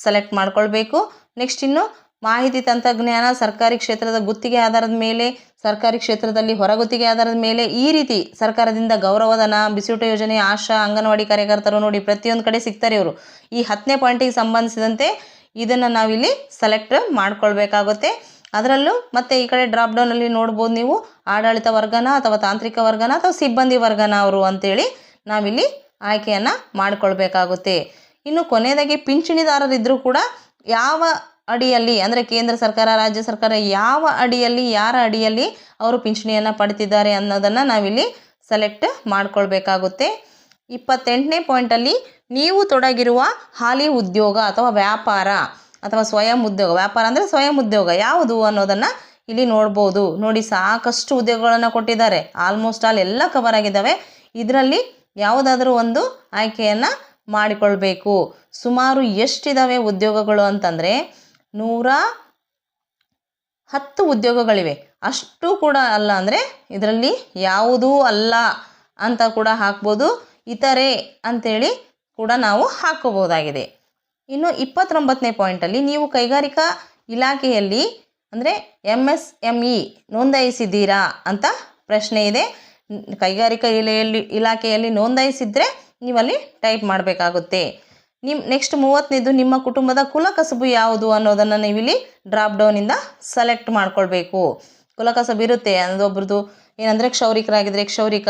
ಸೆಲೆಕ್ಟ್ ಮಾಡ್ಕೊಳ್ಬೇಕು. ನೆಕ್ಸ್ಟ್ ಇನ್ನು ಮಾಹಿತಿ ತಂತ್ರಜ್ಞಾನ, ಸರ್ಕಾರಿ ಕ್ಷೇತ್ರದ ಗುತ್ತಿಗೆ ಆಧಾರದ ಮೇಲೆ, ಸರ್ಕಾರಿ ಕ್ಷೇತ್ರದಲ್ಲಿ ಹೊರಗುತ್ತಿಗೆ ಆಧಾರದ ಮೇಲೆ ಈ ರೀತಿ ಸರ್ಕಾರದಿಂದ ಗೌರವಧನ ಬಿಸಿಯೂಟ ಯೋಜನೆ, ಆಶಾ, ಅಂಗನವಾಡಿ ಕಾರ್ಯಕರ್ತರು ನೋಡಿ ಪ್ರತಿಯೊಂದು ಕಡೆ ಸಿಗ್ತಾರೆ ಇವರು. ಈ ಹತ್ತನೇ ಪಾಯಿಂಟಿಗೆ ಸಂಬಂಧಿಸಿದಂತೆ ಇದನ್ನು ನಾವಿಲ್ಲಿ ಸೆಲೆಕ್ಟ್ ಮಾಡ್ಕೊಳ್ಬೇಕಾಗುತ್ತೆ. ಅದರಲ್ಲೂ ಮತ್ತೆ ಈ ಕಡೆ ಡ್ರಾಪ್ ಡೌನಲ್ಲಿ ನೋಡ್ಬೋದು ನೀವು ಆಡಳಿತ ವರ್ಗನ ಅಥವಾ ತಾಂತ್ರಿಕ ವರ್ಗನ ಅಥವಾ ಸಿಬ್ಬಂದಿ ವರ್ಗನ ಅವರು ಅಂತೇಳಿ ನಾವಿಲ್ಲಿ ಆಯ್ಕೆಯನ್ನು ಮಾಡಿಕೊಳ್ಬೇಕಾಗುತ್ತೆ. ಇನ್ನು ಕೊನೆಯದಾಗಿ ಪಿಂಚಣಿದಾರರಿದ್ದರೂ ಕೂಡ ಯಾವ ಅಡಿಯಲ್ಲಿ ಅಂದರೆ ಕೇಂದ್ರ ಸರ್ಕಾರ, ರಾಜ್ಯ ಸರ್ಕಾರ ಯಾವ ಅಡಿಯಲ್ಲಿ, ಯಾರ ಅಡಿಯಲ್ಲಿ ಅವರು ಪಿಂಚಣಿಯನ್ನು ಪಡಿತಿದ್ದಾರೆ ಅನ್ನೋದನ್ನು ನಾವಿಲ್ಲಿ ಸೆಲೆಕ್ಟ್ ಮಾಡಿಕೊಳ್ಬೇಕಾಗುತ್ತೆ. ಇಪ್ಪತ್ತೆಂಟನೇ ಪಾಯಿಂಟಲ್ಲಿ ನೀವು ತೊಡಗಿರುವ ಹಾಲಿ ಉದ್ಯೋಗ ಅಥವಾ ವ್ಯಾಪಾರ. ಅಥವಾ ಸ್ವಯಂ ಉದ್ಯೋಗ, ವ್ಯಾಪಾರ ಅಂದರೆ ಸ್ವಯಂ ಉದ್ಯೋಗ. ಯಾವುದು ಅನ್ನೋದನ್ನು ಇಲ್ಲಿ ನೋಡ್ಬೋದು. ನೋಡಿ, ಸಾಕಷ್ಟು ಉದ್ಯೋಗಗಳನ್ನು ಕೊಟ್ಟಿದ್ದಾರೆ. ಆಲ್ಮೋಸ್ಟ್ ಆಲ್ ಎಲ್ಲ ಕವರ್ ಆಗಿದ್ದಾವೆ. ಇದರಲ್ಲಿ ಯಾವುದಾದ್ರೂ ಒಂದು ಆಯ್ಕೆಯನ್ನು ಮಾಡಿಕೊಳ್ಬೇಕು. ಸುಮಾರು ಎಷ್ಟಿದ್ದಾವೆ ಉದ್ಯೋಗಗಳು ಅಂತಂದರೆ, ನೂರ ಹತ್ತು ಉದ್ಯೋಗಗಳಿವೆ. ಅಷ್ಟು ಕೂಡ ಅಲ್ಲ ಅಂದರೆ, ಇದರಲ್ಲಿ ಯಾವುದೂ ಅಲ್ಲ ಅಂತ ಕೂಡ ಹಾಕ್ಬೋದು. ಇತರೆ ಅಂಥೇಳಿ ಕೂಡ ನಾವು ಹಾಕೋಬೋದಾಗಿದೆ ಇನ್ನು ಇಪ್ಪತ್ತೊಂಬತ್ತನೇ ಪಾಯಿಂಟಲ್ಲಿ ನೀವು ಕೈಗಾರಿಕಾ ಇಲಾಖೆಯಲ್ಲಿ ಅಂದರೆ ಎಂ ಎಸ್ ಎಂ ಇ ನೋಂದಾಯಿಸಿದ್ದೀರಾ ಅಂತ ಪ್ರಶ್ನೆ ಇದೆ. ಕೈಗಾರಿಕಾ ಇಲೆಯಲ್ಲಿ, ಇಲಾಖೆಯಲ್ಲಿ ನೋಂದಾಯಿಸಿದರೆ ನೀವಲ್ಲಿ ಟೈಪ್ ಮಾಡಬೇಕಾಗುತ್ತೆ. ನಿಮ್ಮ ನೆಕ್ಸ್ಟ್ ಮೂವತ್ತನೇದು ನಿಮ್ಮ ಕುಟುಂಬದ ಕುಲ ಕಸುಬು ಯಾವುದು ಅನ್ನೋದನ್ನು ನೀವಿಲ್ಲಿ ಡ್ರಾಪ್ ಡೌನಿಂದ ಸೆಲೆಕ್ಟ್ ಮಾಡ್ಕೊಳ್ಬೇಕು. ಕುಲ ಇರುತ್ತೆ ಇರುತ್ತೆ ಅದೊಬ್ರದ್ದು ಏನಂದರೆ ಕ್ಷೌರಿಕರಾಗಿದ್ದರೆ ಕ್ಷೌರಿಕ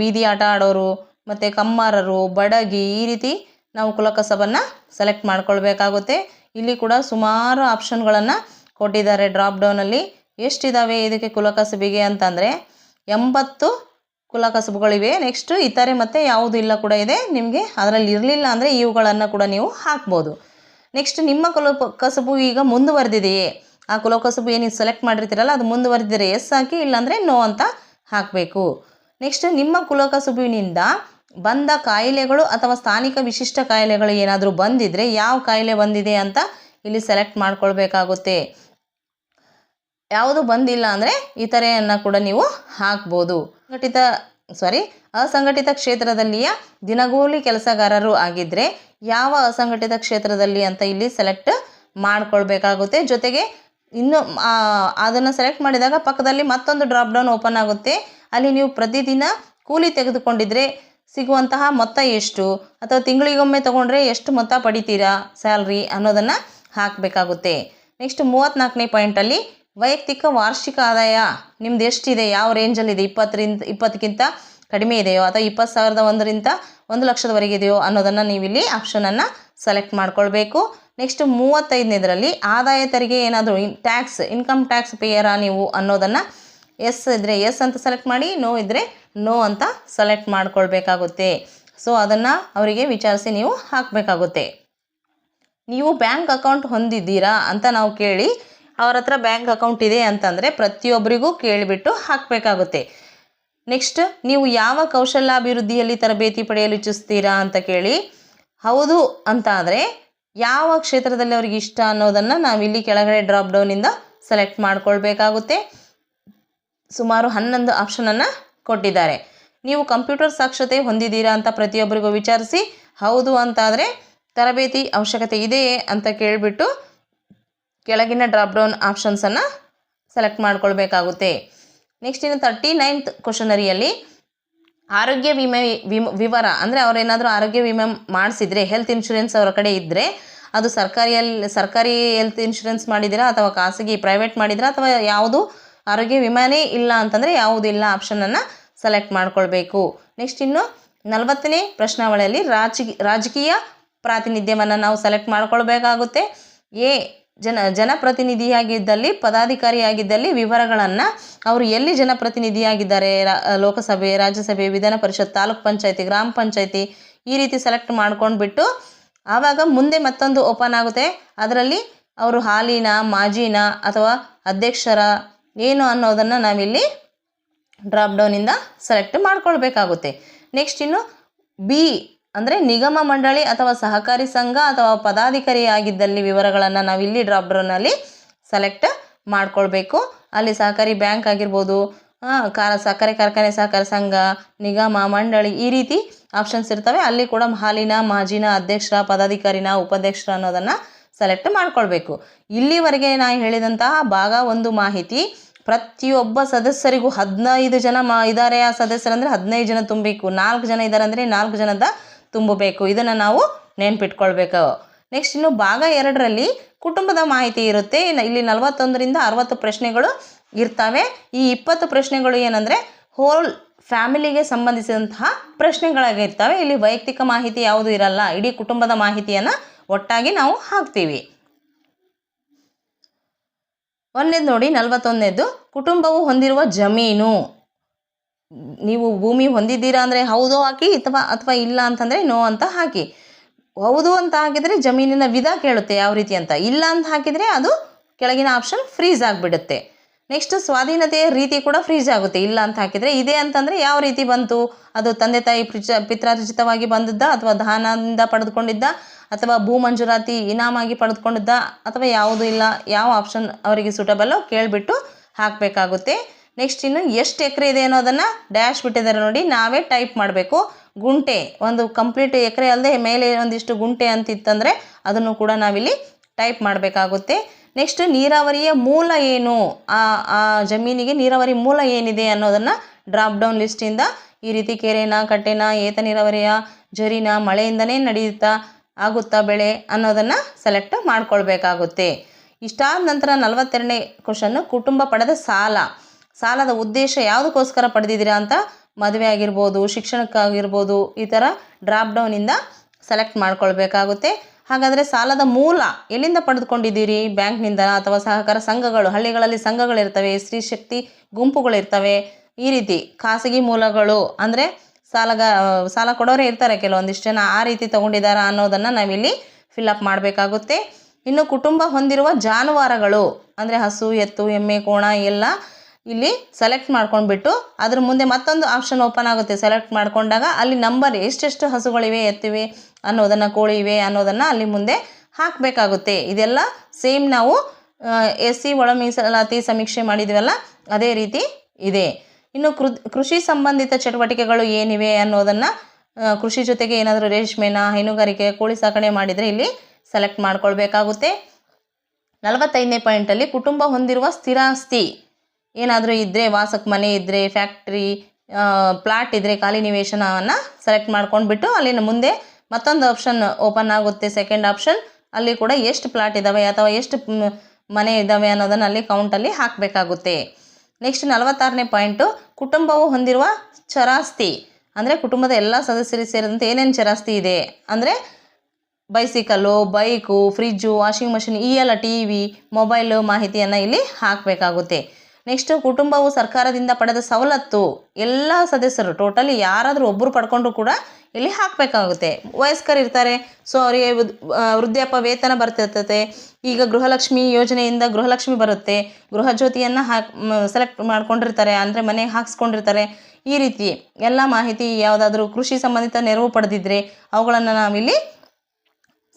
ಬೀದಿ ಆಟ ಆಡೋರು, ಮತ್ತು ಕಮ್ಮಾರರು, ಬಡಗಿ ಈ ರೀತಿ ನಾವು ಕುಲಕಸಬನ್ನು ಸೆಲೆಕ್ಟ್ ಮಾಡ್ಕೊಳ್ಬೇಕಾಗುತ್ತೆ. ಇಲ್ಲಿ ಕೂಡ ಸುಮಾರು ಆಪ್ಷನ್ಗಳನ್ನು ಕೊಟ್ಟಿದ್ದಾರೆ ಡ್ರಾಪ್ ಡೌನಲ್ಲಿ ಎಷ್ಟಿದ್ದಾವೆ ಇದಕ್ಕೆ ಕುಲಕಸಬಿಗೆ ಅಂತಂದರೆ ಎಂಬತ್ತು ಕುಲಕಸಬುಗಳಿವೆ. ನೆಕ್ಸ್ಟು ಇತರೆ ಮತ್ತು ಯಾವುದು ಇಲ್ಲ ಕೂಡ ಇದೆ. ನಿಮಗೆ ಅದರಲ್ಲಿ ಇರಲಿಲ್ಲ ಅಂದರೆ ಇವುಗಳನ್ನು ಕೂಡ ನೀವು ಹಾಕ್ಬೋದು. ನೆಕ್ಸ್ಟ್ ನಿಮ್ಮ ಕುಲ ಕಸಬು ಈಗ ಮುಂದುವರೆದಿದೆಯೇ? ಆ ಕುಲಕಸಬು ಏನು ಸೆಲೆಕ್ಟ್ ಮಾಡಿರ್ತೀರಲ್ಲ ಅದು ಮುಂದುವರೆದಿದ್ರೆ ಎಸ್ ಹಾಕಿ, ಇಲ್ಲಾಂದರೆ ನೋ ಅಂತ ಹಾಕಬೇಕು. ನೆಕ್ಸ್ಟ್ ನಿಮ್ಮ ಕುಲ ಕಸುಬಿನಿಂದ ಬಂದ ಕಾಯಿಲೆಗಳು ಅಥವಾ ಸ್ಥಾನಿಕ ವಿಶಿಷ್ಟ ಕಾಯಿಲೆಗಳು ಏನಾದರೂ ಬಂದಿದ್ದರೆ ಯಾವ ಕಾಯಿಲೆ ಬಂದಿದೆ ಅಂತ ಇಲ್ಲಿ ಸೆಲೆಕ್ಟ್ ಮಾಡ್ಕೊಳ್ಬೇಕಾಗುತ್ತೆ. ಯಾವುದು ಬಂದಿಲ್ಲ ಅಂದರೆ ಇತರೆಯನ್ನು ಕೂಡ ನೀವು ಹಾಕ್ಬೋದು. ಸಂಘಟಿತ ಸಾರಿ ಅಸಂಘಟಿತ ಕ್ಷೇತ್ರದಲ್ಲಿಯ ದಿನಗೂಲಿ ಕೆಲಸಗಾರರು ಆಗಿದ್ದರೆ ಯಾವ ಅಸಂಘಟಿತ ಕ್ಷೇತ್ರದಲ್ಲಿ ಅಂತ ಇಲ್ಲಿ ಸೆಲೆಕ್ಟ್ ಮಾಡ್ಕೊಳ್ಬೇಕಾಗುತ್ತೆ. ಜೊತೆಗೆ ಇನ್ನು ಅದನ್ನು ಸೆಲೆಕ್ಟ್ ಮಾಡಿದಾಗ ಪಕ್ಕದಲ್ಲಿ ಮತ್ತೊಂದು ಡ್ರಾಪ್ ಡೌನ್ ಓಪನ್ ಆಗುತ್ತೆ. ಅಲ್ಲಿ ನೀವು ಪ್ರತಿದಿನ ಕೂಲಿ ತೆಗೆದುಕೊಂಡಿದ್ರೆ ಸಿಗುವಂತಹ ಮೊತ್ತ ಎಷ್ಟು? ಅಥವಾ ತಿಂಗಳಿಗೊಮ್ಮೆ ತೊಗೊಂಡ್ರೆ ಎಷ್ಟು ಮೊತ್ತ ಪಡಿತೀರಾ ಸ್ಯಾಲ್ರಿ ಅನ್ನೋದನ್ನು ಹಾಕಬೇಕಾಗುತ್ತೆ. ನೆಕ್ಸ್ಟ್ ಮೂವತ್ತ್ನಾಲ್ಕನೇ ಪಾಯಿಂಟಲ್ಲಿ ವೈಯಕ್ತಿಕ ವಾರ್ಷಿಕ ಆದಾಯ ನಿಮ್ದು ಎಷ್ಟಿದೆ? ಯಾವ ರೇಂಜಲ್ಲಿದೆ ಇಪ್ಪತ್ತರಿಂದ, ಇಪ್ಪತ್ತಕ್ಕಿಂತ ಕಡಿಮೆ ಇದೆಯೋ ಅಥವಾ ಇಪ್ಪತ್ತು ಸಾವಿರದ ಒಂದರಿಂದ ಒಂದು ಲಕ್ಷದವರೆಗೆ ಇದೆಯೋ ಅನ್ನೋದನ್ನು ನೀವಿಲ್ಲಿ ಆಪ್ಷನನ್ನು ಸೆಲೆಕ್ಟ್ ಮಾಡ್ಕೊಳ್ಬೇಕು. ನೆಕ್ಸ್ಟ್ ಮೂವತ್ತೈದನೇದರಲ್ಲಿ ಆದಾಯ ತೆರಿಗೆ ಏನಾದರೂ ಟ್ಯಾಕ್ಸ್ ಇನ್ಕಮ್ ಟ್ಯಾಕ್ಸ್ ಪೇಯರಾ ನೀವು ಅನ್ನೋದನ್ನು ಎಸ್ ಇದ್ದರೆ ಎಸ್ ಅಂತ ಸೆಲೆಕ್ಟ್ ಮಾಡಿ ನೋ ಇದ್ದರೆ ನೋ ಅಂತ ಸೆಲೆಕ್ಟ್ ಮಾಡ್ಕೊಳ್ಬೇಕಾಗುತ್ತೆ. ಸೊ ಅದನ್ನು ಅವರಿಗೆ ವಿಚಾರಿಸಿ ನೀವು ಹಾಕಬೇಕಾಗುತ್ತೆ. ನೀವು ಬ್ಯಾಂಕ್ ಅಕೌಂಟ್ ಹೊಂದಿದ್ದೀರಾ ಅಂತ ನಾವು ಕೇಳಿ, ಅವರ ಹತ್ರ ಬ್ಯಾಂಕ್ ಅಕೌಂಟ್ ಇದೆ ಅಂತಂದರೆ ಪ್ರತಿಯೊಬ್ಬರಿಗೂ ಕೇಳಿಬಿಟ್ಟು ಹಾಕಬೇಕಾಗುತ್ತೆ. ನೆಕ್ಸ್ಟ್ ನೀವು ಯಾವ ಕೌಶಲ್ಯಾಭಿವೃದ್ಧಿಯಲ್ಲಿ ತರಬೇತಿ ಪಡೆಯಲು ಇಚ್ಛಿಸ್ತೀರಾ ಅಂತ ಕೇಳಿ, ಹೌದು ಅಂತ ಆದರೆ ಯಾವ ಕ್ಷೇತ್ರದಲ್ಲಿ ಅವ್ರಿಗೆ ಇಷ್ಟ ಅನ್ನೋದನ್ನು ನಾವಿಲ್ಲಿ ಕೆಳಗಡೆ ಡ್ರಾಪ್ ಡೌನಿಂದ ಸೆಲೆಕ್ಟ್ ಮಾಡ್ಕೊಳ್ಬೇಕಾಗುತ್ತೆ. ಸುಮಾರು ಹನ್ನೊಂದು ಆಪ್ಷನನ್ನು ಕೊಟ್ಟಿದ್ದಾರೆ. ನೀವು ಕಂಪ್ಯೂಟರ್ ಸಾಕ್ಷರತೆ ಹೊಂದಿದ್ದೀರಾ ಅಂತ ಪ್ರತಿಯೊಬ್ಬರಿಗೂ ವಿಚಾರಿಸಿ, ಹೌದು ಅಂತಾದರೆ ತರಬೇತಿ ಅವಶ್ಯಕತೆ ಇದೆಯೇ ಅಂತ ಕೇಳಿಬಿಟ್ಟು ಕೆಳಗಿನ ಡ್ರಾಪ್ ಡೌನ್ ಆಪ್ಷನ್ಸನ್ನು ಸೆಲೆಕ್ಟ್ ಮಾಡ್ಕೊಳ್ಬೇಕಾಗುತ್ತೆ. ನೆಕ್ಸ್ಟ್ ಇನ್ನು ತರ್ಟಿ ನೈನ್ತ್ ಕ್ವಶನರಿಯಲ್ಲಿ ಆರೋಗ್ಯ ವಿಮೆ ವಿಮ ವಿವರ, ಅಂದರೆ ಅವರೇನಾದರೂ ಆರೋಗ್ಯ ವಿಮೆ ಮಾಡಿಸಿದರೆ ಹೆಲ್ತ್ ಇನ್ಶೂರೆನ್ಸ್ ಅವರ ಕಡೆ ಇದ್ದರೆ ಅದು ಸರ್ಕಾರಿಯಲ್ಲಿ, ಸರ್ಕಾರಿ ಹೆಲ್ತ್ ಇನ್ಶೂರೆನ್ಸ್ ಮಾಡಿದ್ದೀರಾ ಅಥವಾ ಖಾಸಗಿ ಪ್ರೈವೇಟ್ ಮಾಡಿದ್ದೀರಾ ಅಥವಾ ಯಾವುದು ಆರೋಗ್ಯ ವಿಮಾನೇ ಇಲ್ಲ ಅಂತಂದರೆ ಯಾವುದಿಲ್ಲ ಆಪ್ಷನನ್ನು ಸೆಲೆಕ್ಟ್ ಮಾಡ್ಕೊಳ್ಬೇಕು. ನೆಕ್ಸ್ಟ್ ಇನ್ನು ನಲವತ್ತನೇ ಪ್ರಶ್ನಾವಳಿಯಲ್ಲಿ ರಾಜಕೀಯ ರಾಜಕೀಯ ಪ್ರಾತಿನಿಧ್ಯವನ್ನು ನಾವು ಸೆಲೆಕ್ಟ್ ಮಾಡ್ಕೊಳ್ಬೇಕಾಗುತ್ತೆ. ಎ, ಜನ, ಜನಪ್ರತಿನಿಧಿಯಾಗಿದ್ದಲ್ಲಿ, ಪದಾಧಿಕಾರಿಯಾಗಿದ್ದಲ್ಲಿ ವಿವರಗಳನ್ನು ಅವರು ಎಲ್ಲಿ ಜನಪ್ರತಿನಿಧಿಯಾಗಿದ್ದಾರೆ? ಲೋಕಸಭೆ, ರಾಜ್ಯಸಭೆ, ವಿಧಾನ ಪರಿಷತ್, ತಾಲೂಕು ಪಂಚಾಯತಿ, ಗ್ರಾಮ ಪಂಚಾಯತಿ ಈ ರೀತಿ ಸೆಲೆಕ್ಟ್ ಮಾಡ್ಕೊಂಡ್ಬಿಟ್ಟು ಆವಾಗ ಮುಂದೆ ಮತ್ತೊಂದು ಓಪನ್ ಆಗುತ್ತೆ. ಅದರಲ್ಲಿ ಅವರು ಹಾಲಿನ, ಮಾಜಿನ ಅಥವಾ ಅಧ್ಯಕ್ಷರ ಏನು ಅನ್ನೋದನ್ನು ನಾವಿಲ್ಲಿ ಡ್ರಾಪ್ ಡೌನಿಂದ ಸೆಲೆಕ್ಟ್ ಮಾಡ್ಕೊಳ್ಬೇಕಾಗುತ್ತೆ. ನೆಕ್ಸ್ಟ್ ಇನ್ನು ಬಿ ಅಂದರೆ ನಿಗಮ ಮಂಡಳಿ ಅಥವಾ ಸಹಕಾರಿ ಸಂಘ ಅಥವಾ ಪದಾಧಿಕಾರಿ ಆಗಿದ್ದಲ್ಲಿ ವಿವರಗಳನ್ನು ನಾವು ಇಲ್ಲಿ ಡ್ರಾಪ್ ಡೌನಲ್ಲಿ ಸೆಲೆಕ್ಟ್ ಮಾಡ್ಕೊಳ್ಬೇಕು. ಅಲ್ಲಿ ಸಹಕಾರಿ ಬ್ಯಾಂಕ್ ಆಗಿರ್ಬೋದು ಕಾರ ಸಕ್ಕರೆ ಕಾರ್ಖಾನೆ, ಸಹಕಾರ ಸಂಘ, ನಿಗಮ, ಮಂಡಳಿ ಈ ರೀತಿ ಆಪ್ಷನ್ಸ್ ಇರ್ತವೆ. ಅಲ್ಲಿ ಕೂಡ ಹಾಲಿನ ಮಾಜಿನ, ಅಧ್ಯಕ್ಷರ, ಪದಾಧಿಕಾರಿನ, ಉಪಾಧ್ಯಕ್ಷರ ಅನ್ನೋದನ್ನು ಸೆಲೆಕ್ಟ್ ಮಾಡ್ಕೊಳ್ಬೇಕು. ಇಲ್ಲಿವರೆಗೆ ನಾನು ಹೇಳಿದಂತಹ ಭಾಗ ಒಂದು ಮಾಹಿತಿ. ಪ್ರತಿಯೊಬ್ಬ ಸದಸ್ಯರಿಗೂ ಹದಿನೈದು ಜನ ಮಾ ಇದ್ದಾರೆ ಆ ಸದಸ್ಯರಂದರೆ ಹದಿನೈದು ಜನ ತುಂಬಬೇಕು ನಾಲ್ಕು ಜನ ಇದ್ದಾರೆ ಅಂದರೆ ನಾಲ್ಕು ಜನದ ತುಂಬಬೇಕು. ಇದನ್ನು ನಾವು ನೆನ್ಪಿಟ್ಕೊಳ್ಬೇಕು. ನೆಕ್ಸ್ಟ್ ಇನ್ನು ಭಾಗ ಎರಡರಲ್ಲಿ ಕುಟುಂಬದ ಮಾಹಿತಿ ಇರುತ್ತೆ. ಇಲ್ಲಿ ನಲವತ್ತೊಂದರಿಂದ ಅರವತ್ತು ಪ್ರಶ್ನೆಗಳು ಇರ್ತವೆ. ಈ ಇಪ್ಪತ್ತು ಪ್ರಶ್ನೆಗಳು ಏನಂದರೆ ಹೋಲ್ ಫ್ಯಾಮಿಲಿಗೆ ಸಂಬಂಧಿಸಿದಂತಹ ಪ್ರಶ್ನೆಗಳಾಗಿರ್ತವೆ. ಇಲ್ಲಿ ವೈಯಕ್ತಿಕ ಮಾಹಿತಿ ಯಾವುದು ಇರಲ್ಲ. ಇಡೀ ಕುಟುಂಬದ ಮಾಹಿತಿಯನ್ನು ಒಟ್ಟಾಗಿ ನಾವು ಹಾಕ್ತೀವಿ. ಒಂದೇದು ನೋಡಿ ನಲವತ್ತೊಂದನೇದು ಕುಟುಂಬವು ಹೊಂದಿರುವ ಜಮೀನು. ನೀವು ಭೂಮಿ ಹೊಂದಿದ್ದೀರಾ ಅಂದರೆ ಹೌದು ಹಾಕಿ, ಅಥವಾ ಅಥವಾ ಇಲ್ಲ ಅಂತಂದರೆ ನೋ ಅಂತ ಹಾಕಿ. ಹೌದು ಅಂತ ಹಾಕಿದರೆ ಜಮೀನಿನ ವಿಧ ಕೇಳುತ್ತೆ ಯಾವ ರೀತಿ ಅಂತ. ಇಲ್ಲ ಅಂತ ಹಾಕಿದರೆ ಅದು ಕೆಳಗಿನ ಆಪ್ಷನ್ ಫ್ರೀಸ್ ಆಗಿಬಿಡುತ್ತೆ. ನೆಕ್ಸ್ಟ್ ಸ್ವಾಧೀನತೆಯ ರೀತಿ ಕೂಡ ಫ್ರೀಜ್ ಆಗುತ್ತೆ. ಇಲ್ಲ ಅಂತ ಹಾಕಿದರೆ ಇದೆ ಅಂತಂದರೆ ಯಾವ ರೀತಿ ಬಂತು? ಅದು ತಂದೆ ತಾಯಿ ಪಿತ್ರಾರ್ಜಿತವಾಗಿ ಬಂದಿದ್ದ ಅಥವಾ ದಾನದಿಂದ ಪಡೆದುಕೊಂಡಿದ್ದ? ಅಥವಾ ಭೂ ಮಂಜೂರಾತಿ ಇನಾಮಾಗಿ ಪಡೆದುಕೊಂಡಿದ್ದ ಅಥವಾ ಯಾವುದು ಇಲ್ಲ, ಯಾವ ಆಪ್ಷನ್ ಅವರಿಗೆ ಸೂಟಬಲ್ಲೋ ಕೇಳಿಬಿಟ್ಟು ಹಾಕಬೇಕಾಗುತ್ತೆ. ನೆಕ್ಸ್ಟ್ ಇನ್ನು ಎಷ್ಟು ಎಕರೆ ಇದೆ ಅನ್ನೋದನ್ನು ಡ್ಯಾಶ್ ಬಿಟ್ಟಿದ್ದಾರೆ ನೋಡಿ, ನಾವೇ ಟೈಪ್ ಮಾಡಬೇಕು. ಗುಂಟೆ, ಒಂದು ಕಂಪ್ಲೀಟ್ ಎಕರೆ ಅಲ್ಲದೆ ಮೇಲೆ ಒಂದಿಷ್ಟು ಗುಂಟೆ ಅಂತಿತ್ತಂದರೆ ಅದನ್ನು ಕೂಡ ನಾವಿಲ್ಲಿ ಟೈಪ್ ಮಾಡಬೇಕಾಗುತ್ತೆ. ನೆಕ್ಸ್ಟ್ ನೀರಾವರಿಯ ಮೂಲ ಏನು? ಆ ಆ ಜಮೀನಿಗೆ ನೀರಾವರಿ ಮೂಲ ಏನಿದೆ ಅನ್ನೋದನ್ನು ಡ್ರಾಪ್ ಡೌನ್ ಲಿಸ್ಟಿಂದ ಈ ರೀತಿ ಕೆರೆನ, ಕಟ್ಟೆನ, ಏತ ನೀರಾವರಿಯ, ಜರಿನ, ಮಳೆಯಿಂದನೇ ನಡೆಯುತ್ತಾ ಆಗುತ್ತಾ ಬೆಳೆ ಅನ್ನೋದನ್ನು ಸೆಲೆಕ್ಟ್ ಮಾಡ್ಕೊಳ್ಬೇಕಾಗುತ್ತೆ. ಇಷ್ಟಾದ ನಂತರ ನಲವತ್ತೆರಡನೇ ಕ್ವಶನ್ನು ಕುಟುಂಬ ಪಡೆದ ಸಾಲ. ಸಾಲದ ಉದ್ದೇಶ ಯಾವುದಕ್ಕೋಸ್ಕರ ಪಡೆದಿದ್ದೀರಾ ಅಂತ ಮದುವೆ ಆಗಿರ್ಬೋದು, ಶಿಕ್ಷಣಕ್ಕಾಗಿರ್ಬೋದು, ಈ ಥರ ಡ್ರಾಪ್ ಡೌನಿಂದ ಸೆಲೆಕ್ಟ್ ಮಾಡ್ಕೊಳ್ಬೇಕಾಗುತ್ತೆ. ಹಾಗಾದರೆ ಸಾಲದ ಮೂಲ ಎಲ್ಲಿಂದ ಪಡೆದುಕೊಂಡಿದ್ದೀರಿ? ಬ್ಯಾಂಕ್ನಿಂದ ಅಥವಾ ಸಹಕಾರ ಸಂಘಗಳು, ಹಳ್ಳಿಗಳಲ್ಲಿ ಸಂಘಗಳಿರ್ತವೆ, ಸ್ತ್ರೀ ಶಕ್ತಿ ಗುಂಪುಗಳಿರ್ತವೆ, ಈ ರೀತಿ ಖಾಸಗಿ ಮೂಲಗಳು ಅಂದರೆ ಸಾಲಗ ಸಾಲ ಕೊಡೋರೇ ಇರ್ತಾರೆ ಕೆಲವೊಂದಿಷ್ಟು ಜನ. ಆ ರೀತಿ ತಗೊಂಡಿದ್ದಾರೆ ಅನ್ನೋದನ್ನು ನಾವಿಲ್ಲಿ ಅಪ್ ಮಾಡಬೇಕಾಗುತ್ತೆ. ಇನ್ನು ಕುಟುಂಬ ಹೊಂದಿರುವ ಜಾನುವಾರುಗಳು, ಅಂದರೆ ಹಸು, ಎತ್ತು, ಎಮ್ಮೆ, ಕೋಣ ಎಲ್ಲ ಇಲ್ಲಿ ಸೆಲೆಕ್ಟ್ ಮಾಡ್ಕೊಂಡ್ಬಿಟ್ಟು ಅದ್ರ ಮುಂದೆ ಮತ್ತೊಂದು ಆಪ್ಷನ್ ಓಪನ್ ಆಗುತ್ತೆ. ಸೆಲೆಕ್ಟ್ ಮಾಡ್ಕೊಂಡಾಗ ಅಲ್ಲಿ ನಂಬರ್ ಎಷ್ಟೆಷ್ಟು ಹಸುಗಳಿವೆ, ಎತ್ತಿವೆ ಅನ್ನೋದನ್ನು, ಕೋಳಿ ಇವೆ ಅನ್ನೋದನ್ನು ಅಲ್ಲಿ ಮುಂದೆ ಹಾಕಬೇಕಾಗುತ್ತೆ. ಇದೆಲ್ಲ ಸೇಮ್ ನಾವು ಎಸ್ ಸಿ ಒಳ ಮೀಸಲಾತಿ ಸಮೀಕ್ಷೆ ಮಾಡಿದ್ವಲ್ಲ, ಅದೇ ರೀತಿ ಇದೆ. ಇನ್ನು ಕೃಷಿ ಸಂಬಂಧಿತ ಚಟುವಟಿಕೆಗಳು ಏನಿವೆ ಅನ್ನೋದನ್ನು ಕೃಷಿ ಜೊತೆಗೆ ಏನಾದರೂ ರೇಷ್ಮೆನ, ಹೈನುಗಾರಿಕೆ, ಕೋಳಿ ಸಾಕಣೆ ಮಾಡಿದರೆ ಇಲ್ಲಿ ಸೆಲೆಕ್ಟ್ ಮಾಡ್ಕೊಳ್ಬೇಕಾಗುತ್ತೆ. ನಲವತ್ತೈದನೇ ಪಾಯಿಂಟಲ್ಲಿ ಕುಟುಂಬ ಹೊಂದಿರುವ ಸ್ಥಿರಾಸ್ತಿ. ಏನಾದರೂ ಇದ್ದರೆ ವಾಸಕ್ಕೆ ಮನೆ ಇದ್ದರೆ ಫ್ಯಾಕ್ಟ್ರಿ ಪ್ಲಾಟ್ ಇದ್ದರೆ ಖಾಲಿ ನಿವೇಶನವನ್ನು ಸೆಲೆಕ್ಟ್ ಮಾಡ್ಕೊಂಡ್ಬಿಟ್ಟು ಅಲ್ಲಿನ ಮುಂದೆ ಮತ್ತೊಂದು ಆಪ್ಷನ್ ಓಪನ್ ಆಗುತ್ತೆ. ಸೆಕೆಂಡ್ ಆಪ್ಷನ್ ಅಲ್ಲಿ ಕೂಡ ಎಷ್ಟು ಪ್ಲಾಟ್ ಇದ್ದಾವೆ ಅಥವಾ ಎಷ್ಟು ಮನೆ ಇದ್ದಾವೆ ಅನ್ನೋದನ್ನು ಅಲ್ಲಿ ಕೌಂಟಲ್ಲಿ ಹಾಕಬೇಕಾಗುತ್ತೆ. ನೆಕ್ಸ್ಟ್ ನಲವತ್ತಾರನೇ ಪಾಯಿಂಟು, ಕುಟುಂಬವು ಹೊಂದಿರುವ ಚರಾಸ್ತಿ. ಅಂದರೆ ಕುಟುಂಬದ ಎಲ್ಲ ಸದಸ್ಯರಿಗೆ ಸೇರಿದಂತೆ ಏನೇನು ಚರಾಸ್ತಿ ಇದೆ? ಅಂದರೆ bicycle bike fridge washing machine ಈ ಎಲ್ಲ ಟಿ ವಿ ಮೊಬೈಲು ಮಾಹಿತಿಯನ್ನು ಇಲ್ಲಿ ಹಾಕಬೇಕಾಗುತ್ತೆ. ನೆಕ್ಸ್ಟು ಕುಟುಂಬವು ಸರ್ಕಾರದಿಂದ ಪಡೆದ ಸವಲತ್ತು. ಎಲ್ಲ ಸದಸ್ಯರು ಟೋಟಲಿ ಯಾರಾದರೂ ಒಬ್ಬರು ಪಡ್ಕೊಂಡ್ರು ಕೂಡ ಇಲ್ಲಿ ಹಾಕಬೇಕಾಗುತ್ತೆ. ವಯಸ್ಕರು ಇರ್ತಾರೆ. ಸೊ ಅವರಿಗೆ ವೃದ್- ವೃದ್ಧಾಪ್ಯ ವೇತನ ಬರ್ತಿರ್ತದೆ ಈಗ ಗೃಹಲಕ್ಷ್ಮಿ ಯೋಜನೆಯಿಂದ ಗೃಹಲಕ್ಷ್ಮಿ ಬರುತ್ತೆ. ಗೃಹಜ್ಯೋತಿಯನ್ನು ಹಾಕ್ ಸೆಲೆಕ್ಟ್ ಮಾಡ್ಕೊಂಡಿರ್ತಾರೆ. ಅಂದರೆ ಮನೆಗೆ ಹಾಕ್ಸ್ಕೊಂಡಿರ್ತಾರೆ. ಈ ರೀತಿ ಎಲ್ಲ ಮಾಹಿತಿ ಯಾವುದಾದ್ರೂ ಕೃಷಿ ಸಂಬಂಧಿತ ನೆರವು ಪಡೆದಿದ್ರೆ ಅವುಗಳನ್ನು ನಾವಿಲ್ಲಿ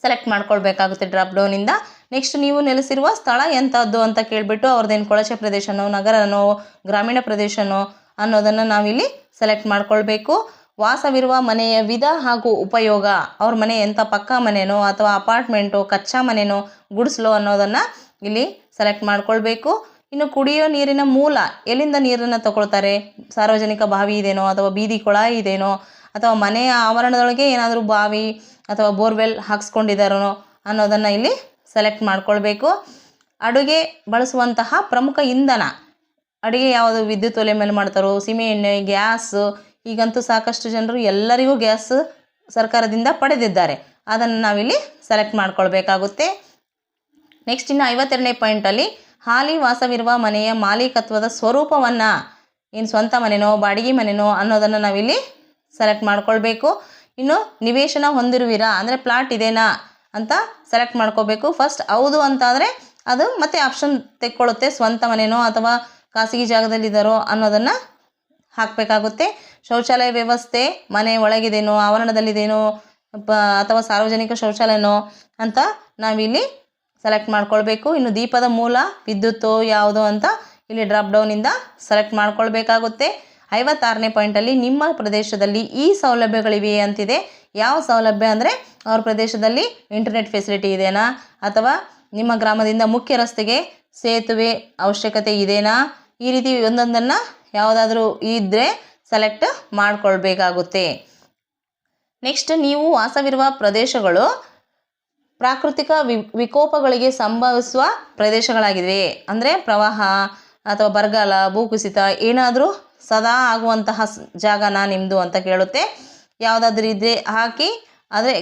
ಸೆಲೆಕ್ಟ್ ಮಾಡ್ಕೊಳ್ಬೇಕಾಗುತ್ತೆ ಡ್ರಾಪ್ ಡೌನಿಂದ ನೆಕ್ಸ್ಟ್ ನೀವು ನೆಲೆಸಿರುವ ಸ್ಥಳ ಎಂಥದ್ದು ಅಂತ ಕೇಳಿಬಿಟ್ಟು ಅವ್ರದ್ದೇನು ಕೊಳಚೆ ಪ್ರದೇಶನೋ, ನಗರನೋ, ಗ್ರಾಮೀಣ ಪ್ರದೇಶನೋ ಅನ್ನೋದನ್ನು ನಾವಿಲ್ಲಿ ಸೆಲೆಕ್ಟ್ ಮಾಡ್ಕೊಳ್ಬೇಕು. ವಾಸವಿರುವ ಮನೆಯ ವಿಧ ಹಾಗೂ ಉಪಯೋಗ. ಅವ್ರ ಮನೆ ಎಂಥ ಪಕ್ಕಾ ಮನೆನೋ ಅಥವಾ ಅಪಾರ್ಟ್ಮೆಂಟು ಕಚ್ಚಾ ಮನೆನೋ ಗುಡಿಸ್ಲೋ ಅನ್ನೋದನ್ನು ಇಲ್ಲಿ ಸೆಲೆಕ್ಟ್ ಮಾಡ್ಕೊಳ್ಬೇಕು. ಇನ್ನು ಕುಡಿಯೋ ನೀರಿನ ಮೂಲ ಎಲ್ಲಿಂದ ನೀರನ್ನು ತಗೊಳ್ತಾರೆ? ಸಾರ್ವಜನಿಕ ಬಾವಿ ಇದೇನೋ ಅಥವಾ ಬೀದಿ ಕೊಳಾಯಿ ಇದೇನೋ ಅಥವಾ ಮನೆಯ ಆವರಣದೊಳಗೆ ಏನಾದರೂ ಬಾವಿ ಅಥವಾ ಬೋರ್ವೆಲ್ ಹಾಕ್ಸ್ಕೊಂಡಿದ್ದಾರೋ ಅನ್ನೋದನ್ನು ಇಲ್ಲಿ ಸೆಲೆಕ್ಟ್ ಮಾಡ್ಕೊಳ್ಬೇಕು. ಅಡುಗೆ ಬಳಸುವಂತಹ ಪ್ರಮುಖ ಇಂಧನ. ಅಡುಗೆ ಯಾವುದು? ವಿದ್ಯುತ್ ಒಲೆ ಮೇಲೆ ಮಾಡ್ತಾರೋ ಸೀಮೆ ಎಣ್ಣೆ ಗ್ಯಾಸ್ ಈಗಂತೂ ಸಾಕಷ್ಟು ಜನರು ಎಲ್ಲರಿಗೂ ಗ್ಯಾಸ್ ಸರ್ಕಾರದಿಂದ ಪಡೆದಿದ್ದಾರೆ. ಅದನ್ನು ನಾವಿಲ್ಲಿ ಸೆಲೆಕ್ಟ್ ಮಾಡ್ಕೊಳ್ಬೇಕಾಗುತ್ತೆ. ನೆಕ್ಸ್ಟ್ ಇನ್ನು ಐವತ್ತೆರಡನೇ ಪಾಯಿಂಟಲ್ಲಿ ಹಾಲಿ ವಾಸವಿರುವ ಮನೆಯ ಮಾಲೀಕತ್ವದ ಸ್ವರೂಪವನ್ನು ಏನು ಸ್ವಂತ ಮನೆನೋ ಬಾಡಿಗೆ ಮನೆನೋ ಅನ್ನೋದನ್ನು ನಾವಿಲ್ಲಿ ಸೆಲೆಕ್ಟ್ ಮಾಡ್ಕೊಳ್ಬೇಕು. ಇನ್ನು ನಿವೇಶನ ಹೊಂದಿರುವಿರಾ ಅಂದರೆ ಪ್ಲಾಟ್ ಇದೇನಾ ಅಂತ ಸೆಲೆಕ್ಟ್ ಮಾಡ್ಕೋಬೇಕು ಫಸ್ಟ್ ಹೌದು ಅಂತಾದರೆ ಅದು ಮತ್ತೆ ಆಪ್ಷನ್ ತೆಕ್ಕೊಳ್ಳುತ್ತೆ ಸ್ವಂತ ಮನೆನೋ ಅಥವಾ ಖಾಸಗಿ ಜಾಗದಲ್ಲಿದ್ದಾರೋ ಅನ್ನೋದನ್ನು ಹಾಕಬೇಕಾಗುತ್ತೆ. ಶೌಚಾಲಯ ವ್ಯವಸ್ಥೆ, ಮನೆ ಒಳಗಿದೇನೋ, ಆವರಣದಲ್ಲಿದೇನೋ, ಪ, ಅಥವಾ ಸಾರ್ವಜನಿಕ ಶೌಚಾಲಯನೋ ಅಂತ ನಾವಿಲ್ಲಿ ಸೆಲೆಕ್ಟ್ ಮಾಡ್ಕೊಳ್ಬೇಕು. ಇನ್ನು ದೀಪದ ಮೂಲ, ವಿದ್ಯುತ್ತು ಯಾವುದು ಅಂತ ಇಲ್ಲಿ ಡ್ರಾಪ್ ಡೌನಿಂದ ಸೆಲೆಕ್ಟ್ ಮಾಡ್ಕೊಳ್ಬೇಕಾಗುತ್ತೆ. ಐವತ್ತಾರನೇ ಪಾಯಿಂಟಲ್ಲಿ ನಿಮ್ಮ ಪ್ರದೇಶದಲ್ಲಿ ಈ ಸೌಲಭ್ಯಗಳಿವೆಯೇ ಅಂತಿದೆ. ಯಾವ ಸೌಲಭ್ಯ ಅಂದರೆ ಅವ್ರ ಪ್ರದೇಶದಲ್ಲಿ ಇಂಟರ್ನೆಟ್ ಫೆಸಿಲಿಟಿ ಇದೆಯಾ ಅಥವಾ ನಿಮ್ಮ ಗ್ರಾಮದಿಂದ ಮುಖ್ಯ ರಸ್ತೆಗೆ ಸೇತುವೆ ಅವಶ್ಯಕತೆ ಇದೆಯಾ ಈ ರೀತಿ ಒಂದೊಂದನ್ನು ಯಾವುದಾದ್ರೂ ಇದ್ದರೆ ಸೆಲೆಕ್ಟ್ ಮಾಡಿಕೊಳ್ಬೇಕಾಗುತ್ತೆ. ನೆಕ್ಸ್ಟ್ ನೀವು ವಾಸವಿರುವ ಪ್ರದೇಶಗಳು ಪ್ರಾಕೃತಿಕ ವಿಕೋಪಗಳಿಗೆ ಸಂಭವಿಸುವ ಪ್ರದೇಶಗಳಾಗಿವೆ. ಅಂದರೆ ಪ್ರವಾಹ ಅಥವಾ ಬರಗಾಲ, ಭೂಕುಸಿತ ಏನಾದರೂ ಸದಾ ಆಗುವಂತಹ ಜಾಗನ ನಿಮ್ಮದು ಅಂತ ಕೇಳುತ್ತೆ. ಯಾವುದಾದ್ರೂ ಇದ್ರೆ ಹಾಕಿ, ಆದರೆ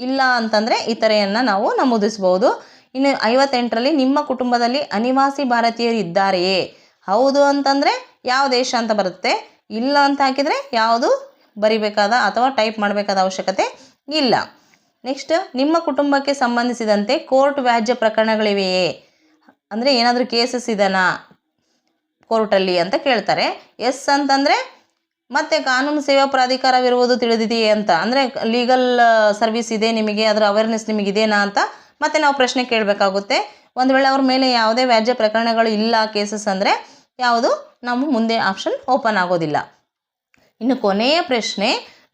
ಇಲ್ಲ ಅಂತಂದರೆ ಇತರೆಯನ್ನು ನಾವು ನಮೂದಿಸ್ಬೋದು. ಇನ್ನು ಐವತ್ತೆಂಟರಲ್ಲಿ ನಿಮ್ಮ ಕುಟುಂಬದಲ್ಲಿ ಅನಿವಾಸಿ ಭಾರತೀಯರು ಇದ್ದಾರೆಯೇ? ಹೌದು ಅಂತಂದರೆ ಯಾವ ದೇಶ ಅಂತ ಬರುತ್ತೆ? ಇಲ್ಲ ಅಂತ ಹಾಕಿದರೆ ಯಾವುದು ಬರಿಬೇಕಾದ ಅಥವಾ ಟೈಪ್ ಮಾಡಬೇಕಾದ ಅವಶ್ಯಕತೆ ಇಲ್ಲ. ನೆಕ್ಸ್ಟ್, ನಿಮ್ಮ ಕುಟುಂಬಕ್ಕೆ ಸಂಬಂಧಿಸಿದಂತೆ ಕೋರ್ಟ್ ವ್ಯಾಜ್ಯ ಪ್ರಕರಣಗಳಿವೆಯೇ? ಅಂದರೆ ಏನಾದರೂ ಕೇಸಸ್ ಇದನಾ ಕೋರ್ಟಲ್ಲಿ ಅಂತ ಕೇಳ್ತಾರೆ. ಎಸ್ ಅಂತಂದರೆ, ಮತ್ತೆ ಕಾನೂನು ಸೇವಾ ಪ್ರಾಧಿಕಾರವಿರುವುದು ತಿಳಿದಿದೆಯೇ ಅಂತ. ಅಂದರೆ ಲೀಗಲ್ ಸರ್ವಿಸ್ ಇದೆ ನಿಮಗೆ ಅದರ ಅವೇರ್ನೆಸ್ ನಿಮಗಿದೆನಾ ಅಂತ ಮತ್ತೆ ನಾವು ಪ್ರಶ್ನೆ ಕೇಳಬೇಕಾಗುತ್ತೆ. ಒಂದು ವೇಳೆ ಅವ್ರ ಮೇಲೆ ಯಾವುದೇ ವ್ಯಾಜ್ಯ ಪ್ರಕರಣಗಳು ಇಲ್ಲ ಕೇಸಸ್ ಅಂದರೆ ಯಾವುದು? ನಮ್ಮ ಮುಂದೆ ಆಪ್ಷನ್ ಓಪನ್ ಆಗೋದಿಲ್ಲ. ಇನ್ನು ಕೊನೆಯ ಪ್ರಶ್ನೆ,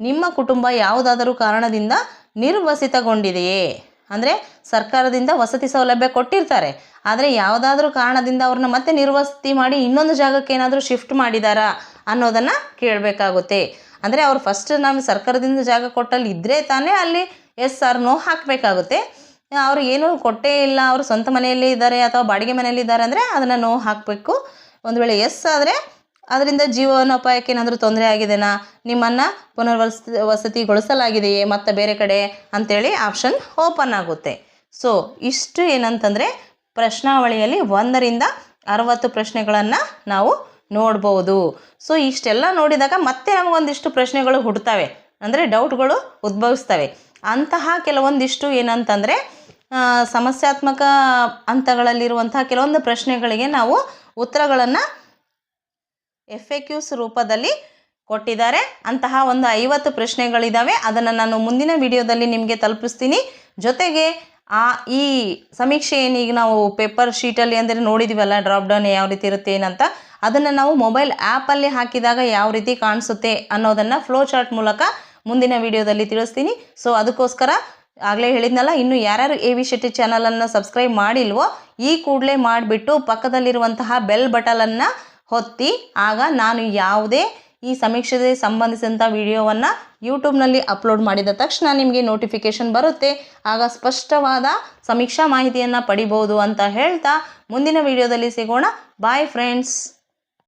ನಿಮ್ಮ ಕುಟುಂಬ ಯಾವುದಾದರೂ ಕಾರಣದಿಂದ ನಿರ್ವಸಿತಗೊಂಡಿದೆಯೇ? ಅಂದರೆ ಸರ್ಕಾರದಿಂದ ವಸತಿ ಸೌಲಭ್ಯ ಕೊಟ್ಟಿರ್ತಾರೆ, ಆದರೆ ಯಾವುದಾದ್ರೂ ಕಾರಣದಿಂದ ಅವ್ರನ್ನ ಮತ್ತೆ ನಿರ್ವಸತಿ ಮಾಡಿ ಇನ್ನೊಂದು ಜಾಗಕ್ಕೆ ಏನಾದರೂ ಶಿಫ್ಟ್ ಮಾಡಿದಾರಾ ಅನ್ನೋದನ್ನು ಕೇಳಬೇಕಾಗುತ್ತೆ. ಅಂದರೆ ಅವ್ರು ಫಸ್ಟ್ ನಾವು ಸರ್ಕಾರದಿಂದ ಜಾಗ ಕೊಟ್ಟಲ್ಲಿ ಇದ್ದರೆ ತಾನೇ ಅಲ್ಲಿ ಎಸ್ ಆರ್ ನೋ ಹಾಕಬೇಕಾಗುತ್ತೆ. ಅವ್ರು ಏನೂ ಕೊಟ್ಟೇ ಇಲ್ಲ, ಅವರು ಸ್ವಂತ ಮನೆಯಲ್ಲೇ ಇದ್ದಾರೆ ಅಥವಾ ಬಾಡಿಗೆ ಮನೆಯಲ್ಲಿ ಇದ್ದಾರೆ ಅಂದರೆ ಅದನ್ನು ನೋ ಹಾಕಬೇಕು. ಒಂದು ವೇಳೆ ಎಸ್ ಆದರೆ ಅದರಿಂದ ಜೀವನೋಪಾಯಕ್ಕೆ ಏನಾದರೂ ತೊಂದರೆ ಆಗಿದೆನಾ? ನಿಮ್ಮನ್ನು ಪುನರ್ವಸ ವಸತಿಗೊಳಿಸಲಾಗಿದೆಯೇ? ಮತ್ತು ಬೇರೆ ಕಡೆ ಅಂಥೇಳಿ ಆಪ್ಷನ್ ಓಪನ್ ಆಗುತ್ತೆ. ಸೊ ಇಷ್ಟು ಏನಂತಂದರೆ ಪ್ರಶ್ನಾವಳಿಯಲ್ಲಿ ಒಂದರಿಂದ ಅರವತ್ತು ಪ್ರಶ್ನೆಗಳನ್ನು ನಾವು ನೋಡ್ಬೋದು. ಸೊ ಇಷ್ಟೆಲ್ಲ ನೋಡಿದಾಗ ಮತ್ತೆ ನಮಗೊಂದಿಷ್ಟು ಪ್ರಶ್ನೆಗಳು ಹುಡ್ತವೆ ಅಂದರೆ ಡೌಟ್ಗಳು ಉದ್ಭವಿಸ್ತವೆ. ಅಂತಹ ಕೆಲವೊಂದಿಷ್ಟು ಏನಂತಂದರೆ ಸಮಸ್ಯಾತ್ಮಕ ಹಂತಗಳಲ್ಲಿರುವಂತಹ ಕೆಲವೊಂದು ಪ್ರಶ್ನೆಗಳಿಗೆ ನಾವು ಉತ್ತರಗಳನ್ನು ಎಫ್ ಎ ಕ್ಯೂಸ್ ರೂಪದಲ್ಲಿ ಕೊಟ್ಟಿದ್ದಾರೆ. ಅಂತಹ ಒಂದು ಐವತ್ತು ಪ್ರಶ್ನೆಗಳಿದ್ದಾವೆ ಅದನ್ನು ನಾನು ಮುಂದಿನ ವಿಡಿಯೋದಲ್ಲಿ ನಿಮಗೆ ತಲುಪಿಸ್ತೀನಿ. ಜೊತೆಗೆ ಆ ಈ ಸಮೀಕ್ಷೆ ಏನೀಗ ನಾವು ಪೇಪರ್ ಶೀಟಲ್ಲಿ ಅಂದರೆ ನೋಡಿದ್ದೀವಲ್ಲ ಡ್ರಾಪ್ ಡೌನ್ ಯಾವ ರೀತಿ ಇರುತ್ತೆ ಏನಂತ. ಅದನ್ನು ನಾವು ಮೊಬೈಲ್ ಆ್ಯಪಲ್ಲಿ ಹಾಕಿದಾಗ ಯಾವ ರೀತಿ ಕಾಣಿಸುತ್ತೆ ಅನ್ನೋದನ್ನು ಫ್ಲೋ ಚಾರ್ಟ್ ಮೂಲಕ ಮುಂದಿನ ವಿಡಿಯೋದಲ್ಲಿ ತಿಳಿಸ್ತೀನಿ. ಸೊ ಅದಕ್ಕೋಸ್ಕರ ಆಗಲೇ ಹೇಳಿದ್ನಲ್ಲ, ಇನ್ನು ಯಾರ್ಯಾರು ಎ ವಿ ಶೆಟ್ಟಿ ಚಾನಲನ್ನು ಸಬ್ಸ್ಕ್ರೈಬ್ ಮಾಡಿಲ್ವೋ, ಈ ಕೂಡಲೇ ಮಾಡಿಬಿಟ್ಟು ಪಕ್ಕದಲ್ಲಿರುವಂತಹ ಬೆಲ್ ಬಟಲನ್ನು ಹೊತ್ತಿ ಆಗ ನಾನು ಯಾವುದೇ ಈ ಸಮೀಕ್ಷೆಗೆ ಸಂಬಂಧಿಸಿದಂಥ ವಿಡಿಯೋವನ್ನು ಯೂಟ್ಯೂಬ್ನಲ್ಲಿ ಅಪ್ಲೋಡ್ ಮಾಡಿದ ತಕ್ಷಣ ನಿಮಗೆ ನೋಟಿಫಿಕೇಷನ್ ಬರುತ್ತೆ. ಆಗ ಸ್ಪಷ್ಟವಾದ ಸಮೀಕ್ಷಾ ಮಾಹಿತಿಯನ್ನು ಪಡಿಬೋದು ಅಂತ ಹೇಳ್ತಾ, ಮುಂದಿನ ವಿಡಿಯೋದಲ್ಲಿ ಸಿಗೋಣ. Bye friends